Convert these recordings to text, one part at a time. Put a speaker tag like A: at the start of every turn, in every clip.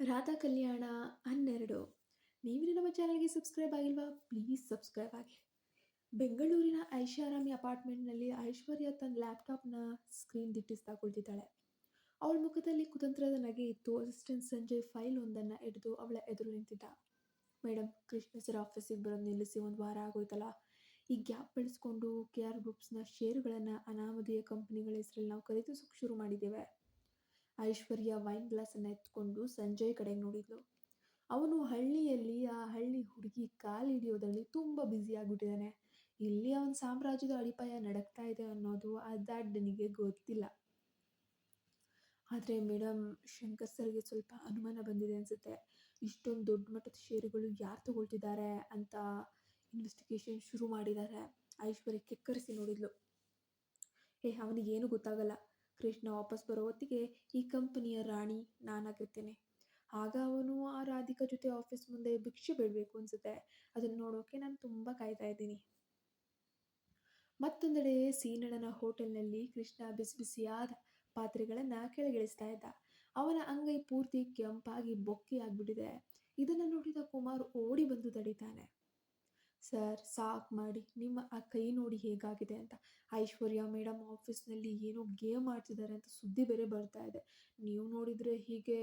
A: ರಾಧಾ ಕಲ್ಯಾಣ ಹನ್ನೆರಡು. ನೀವು ನಮ್ಮ ಚಾನಲ್ಗೆ ಸಬ್ಸ್ಕ್ರೈಬ್ ಆಗಿಲ್ವಾ? ಪ್ಲೀಸ್ ಸಬ್ಸ್ಕ್ರೈಬ್ ಆಗಿ. ಬೆಂಗಳೂರಿನ ಐಷಾರಾಮಿ ಅಪಾರ್ಟ್ಮೆಂಟ್ನಲ್ಲಿ ಐಶ್ವರ್ಯ ತನ್ನ ಲ್ಯಾಪ್ಟಾಪ್ನ ಸ್ಕ್ರೀನ್ ದಿಟ್ಟಿಸ್ತಾ ಕುಳಿತಿದ್ದಾಳೆ. ಅವಳ ಮುಖದಲ್ಲಿ ಕುತಂತ್ರದ ನಗೆ ಇತ್ತು. ಅಸಿಸ್ಟೆಂಟ್ ಸಂಜಯ್ ಫೈಲ್ ಒಂದನ್ನು ಹಿಡಿದು ಅವಳ ಎದುರು ನಿಂತಿದ್ದ. ಮೇಡಮ್ ಕೃಷ್ಣ ಸರ್ ಆಫೀಸಿಗೆ ಬರೋದು ನಿಲ್ಲಿಸಿ, ಒಂದು ವಾರ ಆಗೋಯ್ತಲ್ಲ. ಈ ಗ್ಯಾಪ್ ಬೆಳೆಸ್ಕೊಂಡು ಕೆ ಆರ್ ಗ್ರೂಪ್ಸ್ನ ಶೇರುಗಳನ್ನು ಅನಾಮಧೇಯ ಕಂಪ್ನಿಗಳ ಹೆಸರಲ್ಲಿ ನಾವು ಖರೀದಿಸೋಕೆ ಶುರು ಮಾಡಿದ್ದೇವೆ. ಐಶ್ವರ್ಯ ವೈನ್ ಗ್ಲಾಸನ್ನು ಎತ್ಕೊಂಡು ಸಂಜಯ್ ಕಡೆಗೆ ನೋಡಿದ್ಲು. ಅವನು ಹಳ್ಳಿಯಲ್ಲಿ, ಆ ಹಳ್ಳಿ ಹುಡುಗಿ ಕಾಲು ಹಿಡಿಯೋದ್ರಲ್ಲಿ ತುಂಬ ಬ್ಯುಸಿಯಾಗ್ಬಿಟ್ಟಿದ್ದಾನೆ ಇಲ್ಲಿ ಅವನ ಸಾಮ್ರಾಜ್ಯದ ಅಡಿಪಾಯ ನಡಕ್ತಾ ಇದೆ ಅನ್ನೋದು ಅದಾಡ್ಡನಿಗೆ ಗೊತ್ತಿಲ್ಲ. ಆದರೆ ಮೇಡಮ್ ಶಂಕರ್ ಸರ್ಗೆ ಸ್ವಲ್ಪ ಅನುಮಾನ ಬಂದಿದೆ ಅನಿಸುತ್ತೆ. ಇಷ್ಟೊಂದು ದೊಡ್ಡ ಮಟ್ಟದ ಷೇರುಗಳು ಯಾರು ತಗೊಳ್ತಿದ್ದಾರೆ ಅಂತ ಇನ್ವೆಸ್ಟಿಗೇಷನ್ ಶುರು ಮಾಡಿದ್ದಾರೆ. ಐಶ್ವರ್ಯ ಕೆಕ್ಕರಿಸಿ ನೋಡಿದ್ಲು. ಏ, ಅವನಿಗೇನು ಗೊತ್ತಾಗಲ್ಲ. ಕೃಷ್ಣ ವಾಪಸ್ ಬರೋ ಹೊತ್ತಿಗೆ ಈ ಕಂಪನಿಯ ರಾಣಿ ನಾನಾಗಿರ್ತೇನೆ ಆಗ ಅವನು ಆ ರಾಧಿಕಾ ಜೊತೆ ಆಫೀಸ್ ಮುಂದೆ ಭಿಕ್ಷೆ ಬೇಡಬೇಕು ಅನ್ಸುತ್ತೆ. ಅದನ್ನು ನೋಡೋಕೆ ನಾನು ತುಂಬ ಕಾಯ್ತಾ ಇದ್ದೀನಿ. ಮತ್ತೊಂದೆಡೆ ಸೀನಣ್ಣನ ಹೋಟೆಲ್ನಲ್ಲಿ ಕೃಷ್ಣ ಬಿಸಿ ಬಿಸಿಯಾದ ಪಾತ್ರೆಗಳನ್ನು ಕೆಳಗಿಳಿಸ್ತಾ ಇದ್ದ. ಅವನ ಅಂಗೈ ಪೂರ್ತಿ ಕೆಂಪಾಗಿ ಬೊಕ್ಕೆ ಆಗ್ಬಿಟ್ಟಿದೆ ಇದನ್ನು ನೋಡಿದ ಕುಮಾರ್ ಓಡಿ ಬಂದು ತಡಿತಾನೆ ಸರ್ ಸಾಕು ಮಾಡಿ, ನಿಮ್ಮ ಆ ಕೈ ನೋಡಿ ಹೇಗಾಗಿದೆ ಅಂತ. ಐಶ್ವರ್ಯ ಮೇಡಮ್ ಆಫೀಸ್ನಲ್ಲಿ ಏನೋ ಗೇಮ್ ಆಡ್ತಿದ್ದಾರೆ ಅಂತ ಸುದ್ದಿ ಬೇರೆ ಬರ್ತಾ ಇದೆ. ನೀವು ನೋಡಿದರೆ ಹೀಗೆ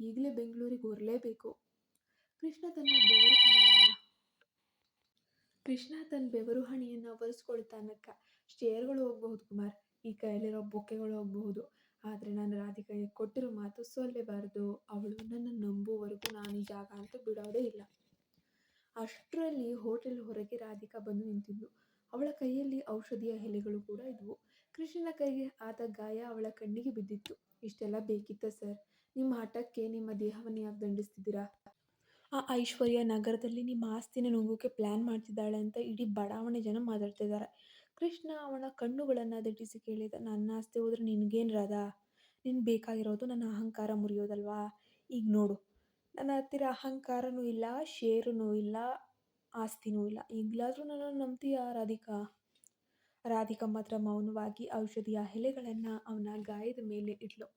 A: ಈಗಲೇ ಬೆಂಗಳೂರಿಗೆ ಹೊರಲೇಬೇಕು ಕೃಷ್ಣ ತನ್ನ ಬೆವರು ಕೃಷ್ಣ ತನ್ನ ಬೆವರು ಹಣಿಯನ್ನು ಒರೆಸ್ಕೊಳ್ತಾನಕ್ಕ ಶೇರ್ಗಳು ಹೋಗಬಹುದು ಕುಮಾರ್, ಈ ಕೈಯಲ್ಲಿರೋ ಬೊಕ್ಕೆಗಳು ಹೋಗಬಹುದು. ಆದರೆ ನಾನು ರಾಧಿಕಾಗೆ ಕೊಟ್ಟಿರೋ ಮಾತು ಸೊಲ್ಲೇಬಾರದು. ಅವಳು ನನ್ನ ನಂಬುವವರೆಗೂ ನಾನು ಈ ಜಾಗ ಅಂತೂ ಬಿಡೋದೇ ಇಲ್ಲ. ಅಷ್ಟರಲ್ಲಿ ಹೋಟೆಲ್ ಹೊರಗೆ ರಾಧಿಕಾ ಬಂದು ನಿಂತಿದ್ಲು. ಅವಳ ಕೈಯಲ್ಲಿ ಔಷಧಿಯ ಎಲೆಗಳು ಕೂಡ ಇದ್ವು. ಕೃಷ್ಣನ ಕೈಗೆ ಆದ ಗಾಯ ಅವಳ ಕಣ್ಣಿಗೆ ಬಿದ್ದಿತ್ತು. ಇಷ್ಟೆಲ್ಲ ಬೇಕಿತ್ತ ಸರ್? ನಿಮ್ಮ ಹಠಕ್ಕೆ ನಿಮ್ಮ ದೇಹವನ್ನು ಯಾಕೆ ದಂಡಿಸ್ತಿದ್ದೀರಾ? ಆ ಐಶ್ವರ್ಯ ನಗರದಲ್ಲಿ ನಿಮ್ಮ ಆಸ್ತಿನ ನುಂಗೋಕೆ ಪ್ಲ್ಯಾನ್ ಮಾಡ್ತಿದ್ದಾಳೆ ಅಂತ ಇಡೀ ಬಡಾವಣೆ ಜನ ಮಾತಾಡ್ತಿದ್ದಾರೆ ಕೃಷ್ಣ ಅವಳ ಕಣ್ಣುಗಳನ್ನು ದಟ್ಟಿಸಿ ಕೇಳಿದ, ನನ್ನ ಆಸ್ತಿ ಹೋದ್ರೆ ನಿನಗೇನು ರಾಧ ನಿನ್ಗೆ ಬೇಕಾಗಿರೋದು ನನ್ನ ಅಹಂಕಾರ ಮುರಿಯೋದಲ್ವಾ? ಈಗ ನೋಡು. ನನ್ನ ಹತ್ತಿರ ಅಹಂಕಾರನೂ ಇಲ್ಲ, ಷೇರುನೂ ಇಲ್ಲ, ಆಸ್ತಿನೂ ಇಲ್ಲ. ಈಗಲಾದರೂ ನನ್ನನ್ನು ನಂಬ್ತೀಯ, ರಾಧಿಕಾ? ರಾಧಿಕಾ ಮಾತ್ರ ಮೌನವಾಗಿ ಔಷಧಿಯ ಎಲೆಗಳನ್ನು ಅವನ ಗಾಯದ ಮೇಲೆ ಇಟ್ಲು.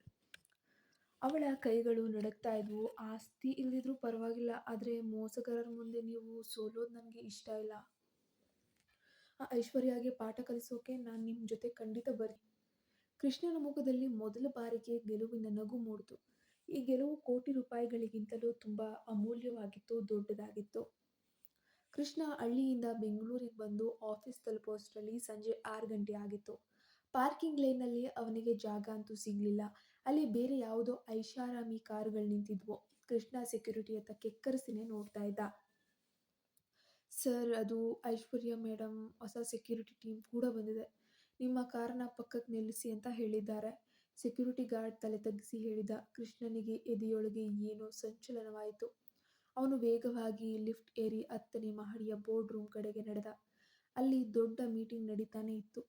A: ಅವಳ ಕೈಗಳು ನಡುಗ್ತಾ ಇದ್ವು. ಆಸ್ತಿ ಇಲ್ಲದಿದ್ರೂ ಪರವಾಗಿಲ್ಲ, ಆದರೆ ಮೋಸಗಾರರ ಮುಂದೆ ನೀವು ಸೋಲೋದು ನನಗೆ ಇಷ್ಟ ಇಲ್ಲ. ಆ ಐಶ್ವರ್ಯಾಗೆ ಪಾಠ ಕಲಿಸೋಕೆ ನಾನು ನಿಮ್ಮ ಜೊತೆ ಖಂಡಿತ ಬರ್ತೀನಿ ಕೃಷ್ಣನ ಮುಖದಲ್ಲಿ ಮೊದಲ ಬಾರಿಗೆ ಗೆಲುವಿನ ನಗು ಮೂಡಿತು. ಈ ಗೆಲುವು ಕೋಟಿ ರೂಪಾಯಿಗಳಿಗಿಂತಲೂ ತುಂಬ ಅಮೂಲ್ಯವಾಗಿತ್ತು, ದೊಡ್ಡದಾಗಿತ್ತು. ಕೃಷ್ಣ ಹಳ್ಳಿಯಿಂದ ಬೆಂಗಳೂರಿಗೆ ಬಂದು ಆಫೀಸ್ ತಲುಪೋಷ್ಟರಲ್ಲಿ ಸಂಜೆ ಆರು ಗಂಟೆ ಆಗಿತ್ತು. ಪಾರ್ಕಿಂಗ್ ಲೈನಲ್ಲಿ ಅವನಿಗೆ ಜಾಗ ಅಂತೂ ಸಿಗಲಿಲ್ಲ. ಅಲ್ಲಿ ಬೇರೆ ಯಾವುದೋ ಐಷಾರಾಮಿ ಕಾರುಗಳು ನಿಂತಿದ್ವು. ಕೃಷ್ಣ ಸೆಕ್ಯೂರಿಟಿ ಹತ್ತ ಕೆಕ್ಕರಿಸಿನೇ ನೋಡ್ತಾ ಇದ್ದ. ಸರ್, ಅದು ಐಶ್ವರ್ಯ ಮೇಡಮ್, ಹೊಸ ಸೆಕ್ಯೂರಿಟಿ ಟೀಮ್ ಕೂಡ ಬಂದಿದೆ. ನಿಮ್ಮ ಕಾರನ್ನ ಪಕ್ಕಕ್ಕೆ ನಿಲ್ಲಿಸಿ ಅಂತ ಹೇಳಿದ್ದಾರೆ. ಸೆಕ್ಯೂರಿಟಿ ಗಾರ್ಡ್ ತಲೆ ತಗ್ಗಿಸಿ ಹೇಳಿದ, ಕೃಷ್ಣನಿಗೆ ಎದೆಯೊಳಗೆ ಏನೋ ಸಂಚಲನವಾಯಿತು. ಅವನು ವೇಗವಾಗಿ ಲಿಫ್ಟ್ ಏರಿ ಹತ್ತನೇ ಮಹಡಿಯ ಬೋರ್ಡ್ ರೂಮ್ ಕಡೆಗೆ ನಡೆದ. ಅಲ್ಲಿ ದೊಡ್ಡ ಮೀಟಿಂಗ್ ನಡೀತಾನೆ ಇತ್ತು.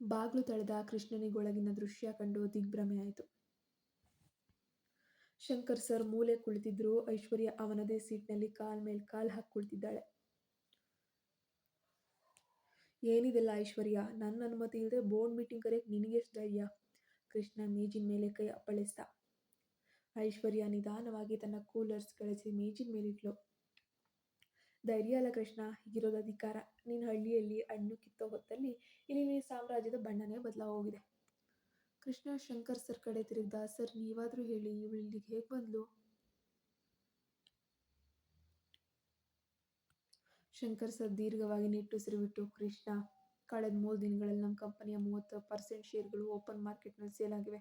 A: ಬಾಗ್ಲು ತಳೆದ ಕೃಷ್ಣನಿಗೊಳಗಿನ ದೃಶ್ಯ ಕಂಡು ದಿಗ್ಭ್ರಮೆ ಆಯಿತು. ಶಂಕರ್ ಸರ್ ಮೂಲೆ ಕುಳಿತಿದ್ರು. ಐಶ್ವರ್ಯ ಅವನದೇ ಸೀಟ್ನಲ್ಲಿ ಕಾಲ್ ಮೇಲೆ ಕಾಲ್ ಹಾಕಿ ಕುಳಿತಿದ್ದಾಳೆ ಏನಿದೆಲ್ಲ ಐಶ್ವರ್ಯ? ನನ್ನ ಅನುಮತಿ ಇಲ್ಲದೆ ಬೋರ್ಡ್ ಮೀಟಿಂಗ್ ಕರೆಯಕ್ಕೆ ನಿನಗೆಷ್ಟು ಧೈರ್ಯ? ಕೃಷ್ಣ ಮೇಜಿನ ಮೇಲೆ ಕೈ ಅಪ್ಪಳಿಸ್ದ. ಐಶ್ವರ್ಯ ನಿಧಾನವಾಗಿ ತನ್ನ ಕೂಲರ್ಸ್ ಕಳಿಸಿ ಮೇಜಿನ ಮೇಲಿಟ್ಲು. ಧೈರ್ಯ ಅಲ್ಲ ಕೃಷ್ಣ, ಹೀಗಿರೋದು ಅಧಿಕಾರ. ನಿನ್ನ ಹಳ್ಳಿಯಲ್ಲಿ ಹಣ್ಣು ಕಿತ್ತೋ ಹೊತ್ತಲ್ಲಿ ಇಲ್ಲಿ ನೀನು ಸಾಮ್ರಾಜ್ಯದ ಬಣ್ಣನೇ ಬದಲಾಗೋಗಿದೆ. ಕೃಷ್ಣ ಶಂಕರ್ ಸರ್ ಕಡೆ ತಿರುಗ್ದ, ಸರ್, ನೀವಾದರೂ ಹೇಳಿ, ಇವಳು ಇಲ್ಲಿಗೆ ಹೇಗೆ ಬಂದ್ಲು? ಶಂಕರ್ ಸರ್ ದೀರ್ಘವಾಗಿ ನಿಟ್ಟುಸಿರುಬಿಟ್ಟು ಕೃಷ್ಣ ಕಳೆದ ಮೂರು ದಿನಗಳಲ್ಲಿ ನಮ್ಮ ಕಂಪನಿಯ ಮೂವತ್ತು ಪರ್ಸೆಂಟ್ ಶೇರ್ಗಳು ಓಪನ್ ಮಾರ್ಕೆಟ್ನಲ್ಲಿ ಸೇಲ್ ಆಗಿವೆ.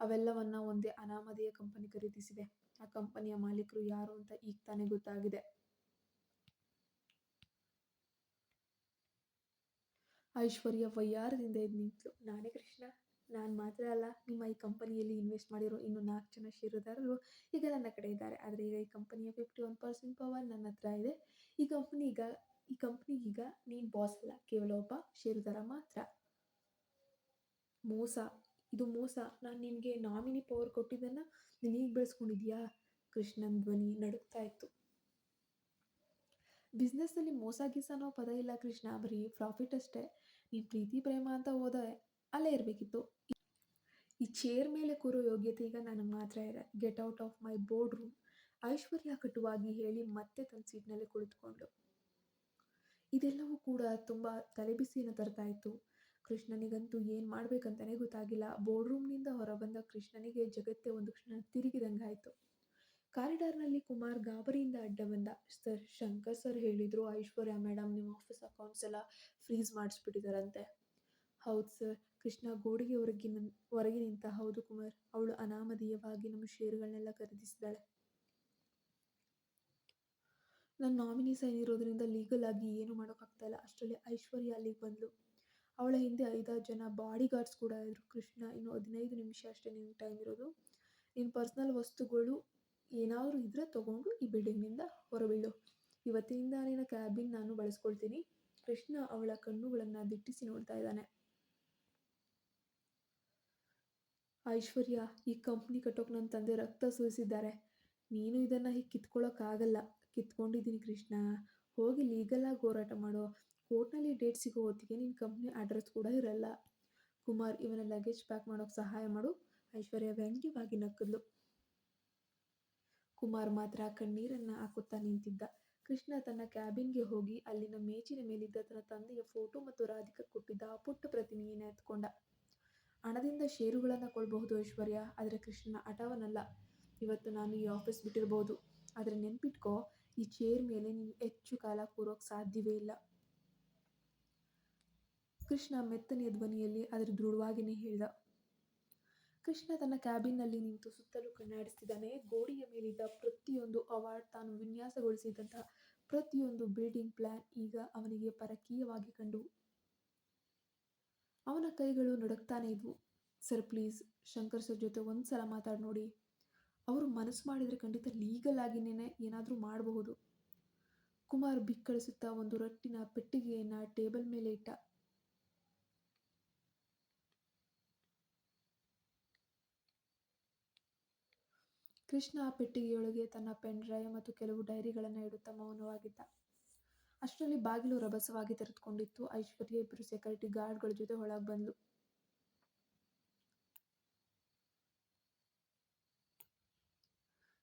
A: ಅವೆಲ್ಲವನ್ನ ಒಂದೇ ಅನಾಮಧೇಯ ಕಂಪನಿ ಖರೀದಿಸಿದೆ. ಆ ಕಂಪನಿಯ ಮಾಲೀಕರು ಯಾರು ಅಂತ ಈಗ ತಾನೇ ಗೊತ್ತಾಗಿದೆ. ಐಶ್ವರ್ಯ ವಯ್ಯಾರದಿಂದ ಎದ್ದು ನಿಂತಳು ನಾನೇ ಕೃಷ್ಣ. ನಾನು ಮಾತ್ರ ಅಲ್ಲ, ನಿಮ್ಮ ಈ ಕಂಪನಿಯಲ್ಲಿ ಇನ್ವೆಸ್ಟ್ ಮಾಡಿರೋ ಇನ್ನು ನಾಲ್ಕು ಜನ ಷೇರುದಾರರು ಈಗ ನನ್ನ ಕಡೆ ಇದ್ದಾರೆ. ಆದರೆ ಈಗ ಈ ಕಂಪನಿಯ ಫಿಫ್ಟಿ ಒನ್ ಪರ್ಸೆಂಟ್ ಪವರ್ ನನ್ನ ಹತ್ರ ಇದೆ. ಈ ಕಂಪ್ನಿ ಈಗ, ಈ ಕಂಪ್ನಿಗೀಗ ನೀನು ಬಾಸ್ ಅಲ್ಲ, ಕೇವಲ ಒಬ್ಬ ಷೇರುದಾರ ಮಾತ್ರ. ಮೋಸ, ಇದು ಮೋಸ. ನಾನು ನಿನಗೆ ನಾಮಿನಿ ಪವರ್ ಕೊಟ್ಟಿದ್ದನ್ನು ನೀನು ಈಗ ಬೆಳೆಸ್ಕೊಂಡಿದ್ಯಾ? ಕೃಷ್ಣನ್ ಧ್ವನಿ ನಡುಗ್ತಾ ಇತ್ತು. ಬಿಸ್ನೆಸ್ಸಲ್ಲಿ ಮೋಸ, ಗೀಸ ಅನ್ನೋ ಪದ ಇಲ್ಲ ಕೃಷ್ಣ. ಬರೀ ಪ್ರಾಫಿಟ್ ಅಷ್ಟೇ. ನೀನು ಪ್ರೀತಿ, ಪ್ರೇಮ ಅಂತ ಹೋದೆ. ಅಲ್ಲೇ ಇರಬೇಕಿತ್ತು. ಈ ಚೇರ್ ಮೇಲೆ ಕೂರೋ ಯೋಗ್ಯತೆ ಈಗ ನನಗೆ ಮಾತ್ರ ಇದೆ. Get out of my board room Aishwarya ಕಟುವಾಗಿ ಹೇಳಿ ಮತ್ತೆ ತನ್ನ ಸೀಟ್ನಲ್ಲಿ ಕುಳಿತುಕೊಂಡು. ಇದೆಲ್ಲವೂ ಕೂಡ ತುಂಬ ತಲೆಬಿಸಿಯನ್ನು ತರ್ತಾ ಇತ್ತು. ಕೃಷ್ಣನಿಗಂತೂ ಏನು ಮಾಡಬೇಕಂತಲೇ ಗೊತ್ತಾಗಿಲ್ಲ. ಬೋರ್ಡ್ ರೂಮ್ನಿಂದ ಹೊರಬಂದ ಕೃಷ್ಣನಿಗೆ ಜಗತ್ತೇ ಒಂದು ಕ್ಷಣ ತಿರುಗಿದಂಗಾಯಿತು ಕಾರಿಡಾರ್ನಲ್ಲಿ ಕುಮಾರ್ ಗಾಬರಿಯಿಂದ ಅಡ್ಡ ಬಂದ. ಸರ್ ಶಂಕರ್ ಸರ್ ಹೇಳಿದರು, ಐಶ್ವರ್ಯ ಮೇಡಮ್ ನಿಮ್ಮ ಆಫೀಸ್ ಅಕೌಂಟ್ಸ್ ಎಲ್ಲ ಫ್ರೀಸ್ ಮಾಡಿಸ್ಬಿಟ್ಟಿದ್ದಾರಂತೆ ಹೌದು ಸರ್ ಕೃಷ್ಣ ಗೋಡೆಗೆ ಹೊರಗೆ ನಿನ್- ಹೊರಗೆ ನಿಂತ, ಹೌದು ಕುಮಾರ್, ಅವಳು ಅನಾಮಧೇಯವಾಗಿ ನಮ್ಮ ಷೇರುಗಳನ್ನೆಲ್ಲ ಖರೀದಿಸಿದಾಳೆ ನನ್ನ ನಾಮಿನಿ ಸೈನ್ ಇರೋದ್ರಿಂದ ಲೀಗಲ್ ಆಗಿ ಏನು ಮಾಡೋಕ್ಕಾಗ್ತಾ ಇಲ್ಲ ಅಷ್ಟರಲ್ಲಿ ಐಶ್ವರ್ಯ ಅಲ್ಲಿಗೆ ಬಂದಳು ಅವಳ ಹಿಂದೆ ಐದಾರು ಜನ ಬಾಡಿ ಗಾರ್ಡ್ಸ್ ಕೂಡ ಇದ್ರು. ಕೃಷ್ಣ, ಇನ್ನು ಹದಿನೈದು ನಿಮಿಷ ಅಷ್ಟೇ ನಿಮ್ಮ ಟೈಮ್ ಇರೋದು. ನಿನ್ನ ಪರ್ಸ್ನಲ್ ವಸ್ತುಗಳು ಏನಾದರೂ ಇದ್ರೆ ತೊಗೊಂಡು ಈ ಬಿಲ್ಡಿಂಗ್ನಿಂದ ಹೊರಬೀಳು ಇವತ್ತಿನಿಂದ ನಿನ್ನ ಕ್ಯಾಬಿನ್ ನಾನು ಬಳಸ್ಕೊಳ್ತೀನಿ. ಕೃಷ್ಣ ಅವಳ ಕಣ್ಣುಗಳನ್ನು ದಿಟ್ಟಿಸಿ ನೋಡ್ತಾ ಇದ್ದಾನೆ. ಐಶ್ವರ್ಯ, ಈ ಕಂಪ್ನಿ ಕಟ್ಟೋಕೆ ನನ್ನ ತಂದೆ ರಕ್ತ ಸುರಿಸಿದ್ದಾರೆ. ನೀನು ಇದನ್ನು ಹೀಗೆ ಕಿತ್ಕೊಳ್ಳೋಕ್ಕಾಗಲ್ಲ ಕಿತ್ಕೊಂಡಿದ್ದೀನಿ ಕೃಷ್ಣ. ಹೋಗಿ ಲೀಗಲಾಗಿ ಹೋರಾಟ ಮಾಡೋ. ಕೋರ್ಟ್ನಲ್ಲಿ ಡೇಟ್ ಸಿಗೋ ಹೊತ್ತಿಗೆ ನಿನ್ನ ಕಂಪ್ನಿ ಅಡ್ರೆಸ್ ಕೂಡ ಇರಲ್ಲ. ಕುಮಾರ್ ಇವನ ಲಗೇಜ್ ಪ್ಯಾಕ್ ಮಾಡೋಕ್ಕೆ ಸಹಾಯ ಮಾಡು. ಐಶ್ವರ್ಯ ವ್ಯಂಗ್ಯವಾಗಿ ನಕ್ಕದ್ಲು ಕುಮಾರ್ ಮಾತ್ರ ಕಣ್ಣೀರನ್ನು ಹಾಕುತ್ತಾ ನಿಂತಿದ್ದ. ಕೃಷ್ಣ ತನ್ನ ಕ್ಯಾಬಿನ್ಗೆ ಹೋಗಿ ಅಲ್ಲಿನ ಮೇಜಿನ ಮೇಲಿದ್ದ ತನ್ನ ತಂದೆಯ ಫೋಟೋ ಮತ್ತು ರಾಧಿಕಾ ಕೊಟ್ಟಿದ್ದ ಪುಟ್ಟ ಪ್ರತಿಮೆಯನ್ನು ಎತ್ಕೊಂಡ. ಹಣದಿಂದ ಷೇರುಗಳನ್ನು ಕೊಳ್ಳಬಹುದು ಐಶ್ವರ್ಯ, ಆದರೆ ಕೃಷ್ಣನ ಹಠವನ್ನಲ್ಲ. ಇವತ್ತು ನಾನು ಈ ಆಫೀಸ್ ಬಿಟ್ಟಿರ್ಬೋದು. ಆದರೆ ನೆನ್ಪಿಟ್ಕೋ, ಈ ಚೇರ್ ಮೇಲೆ ನೀನು ಹೆಚ್ಚು ಕಾಲ ಕೂರೋಕೆ ಸಾಧ್ಯವೇ ಇಲ್ಲ. ಕೃಷ್ಣ ಮೆತ್ತನೆಯ ಧ್ವನಿಯಲ್ಲಿ ಅದರ ದೃಢವಾಗಿಯೇ ಹೇಳಿದ. ಕೃಷ್ಣ ತನ್ನ ಕ್ಯಾಬಿನ್ನಲ್ಲಿ ನಿಂತು ಸುತ್ತಲೂ ಕಣ್ಣಾಡಿಸ್ತಿದ್ದಾನೆ. ಗೋಡೆಯ ಮೇಲಿದ್ದ ಪ್ರತಿಯೊಂದು ಅವಾರ್ಡ್ ತಾನು ವಿನ್ಯಾಸಗೊಳಿಸಿದಂತಹ ಪ್ರತಿಯೊಂದು ಬಿಲ್ಡಿಂಗ್ ಪ್ಲಾನ್ ಈಗ ಅವನಿಗೆ ಪರಕೀಯವಾಗಿ ಕಂಡು. ಅವನ ಕೈಗಳು ನಡುಕ್ತಾನೆ ಇದ್ವು. ಸರ್, ಪ್ಲೀಸ್, ಶಂಕರ್ ಸರ್ ಜೊತೆ ಒಂದು ಸಲ ಮಾತಾಡಿ ನೋಡಿ. ಅವರು ಮನಸ್ಸು ಮಾಡಿದರೆ ಖಂಡಿತ ಲೀಗಲ್ ಆಗಿನೇ ಏನಾದರೂ ಮಾಡಬಹುದು. ಕುಮಾರ್ ಬಿಕ್ಕಳಿಸುತ್ತಾ ಒಂದು ರಟ್ಟಿನ ಪೆಟ್ಟಿಗೆಯನ್ನು ಟೇಬಲ್ ಮೇಲೆ ಇಟ್ಟ. ಕೃಷ್ಣ ಆ ಪೆಟ್ಟಿಗೆಯೊಳಗೆ ತನ್ನ ಪೆನ್ ಡ್ರೈವ್ ಮತ್ತು ಕೆಲವು ಡೈರಿಗಳನ್ನು ಇಡುತ್ತಾ ಮೌನವಾಗಿದ್ದ. ಅಷ್ಟರಲ್ಲಿ ಬಾಗಿಲು ರಭಸವಾಗಿ ತೆರೆದುಕೊಂಡಿತ್ತು. ಐಶ್ವರ್ಯ ಇಬ್ಬರು ಸೆಕ್ಯೂರಿಟಿ ಗಾರ್ಡ್ಗಳ ಜೊತೆ ಒಳಗೆ ಬಂದ್ಲು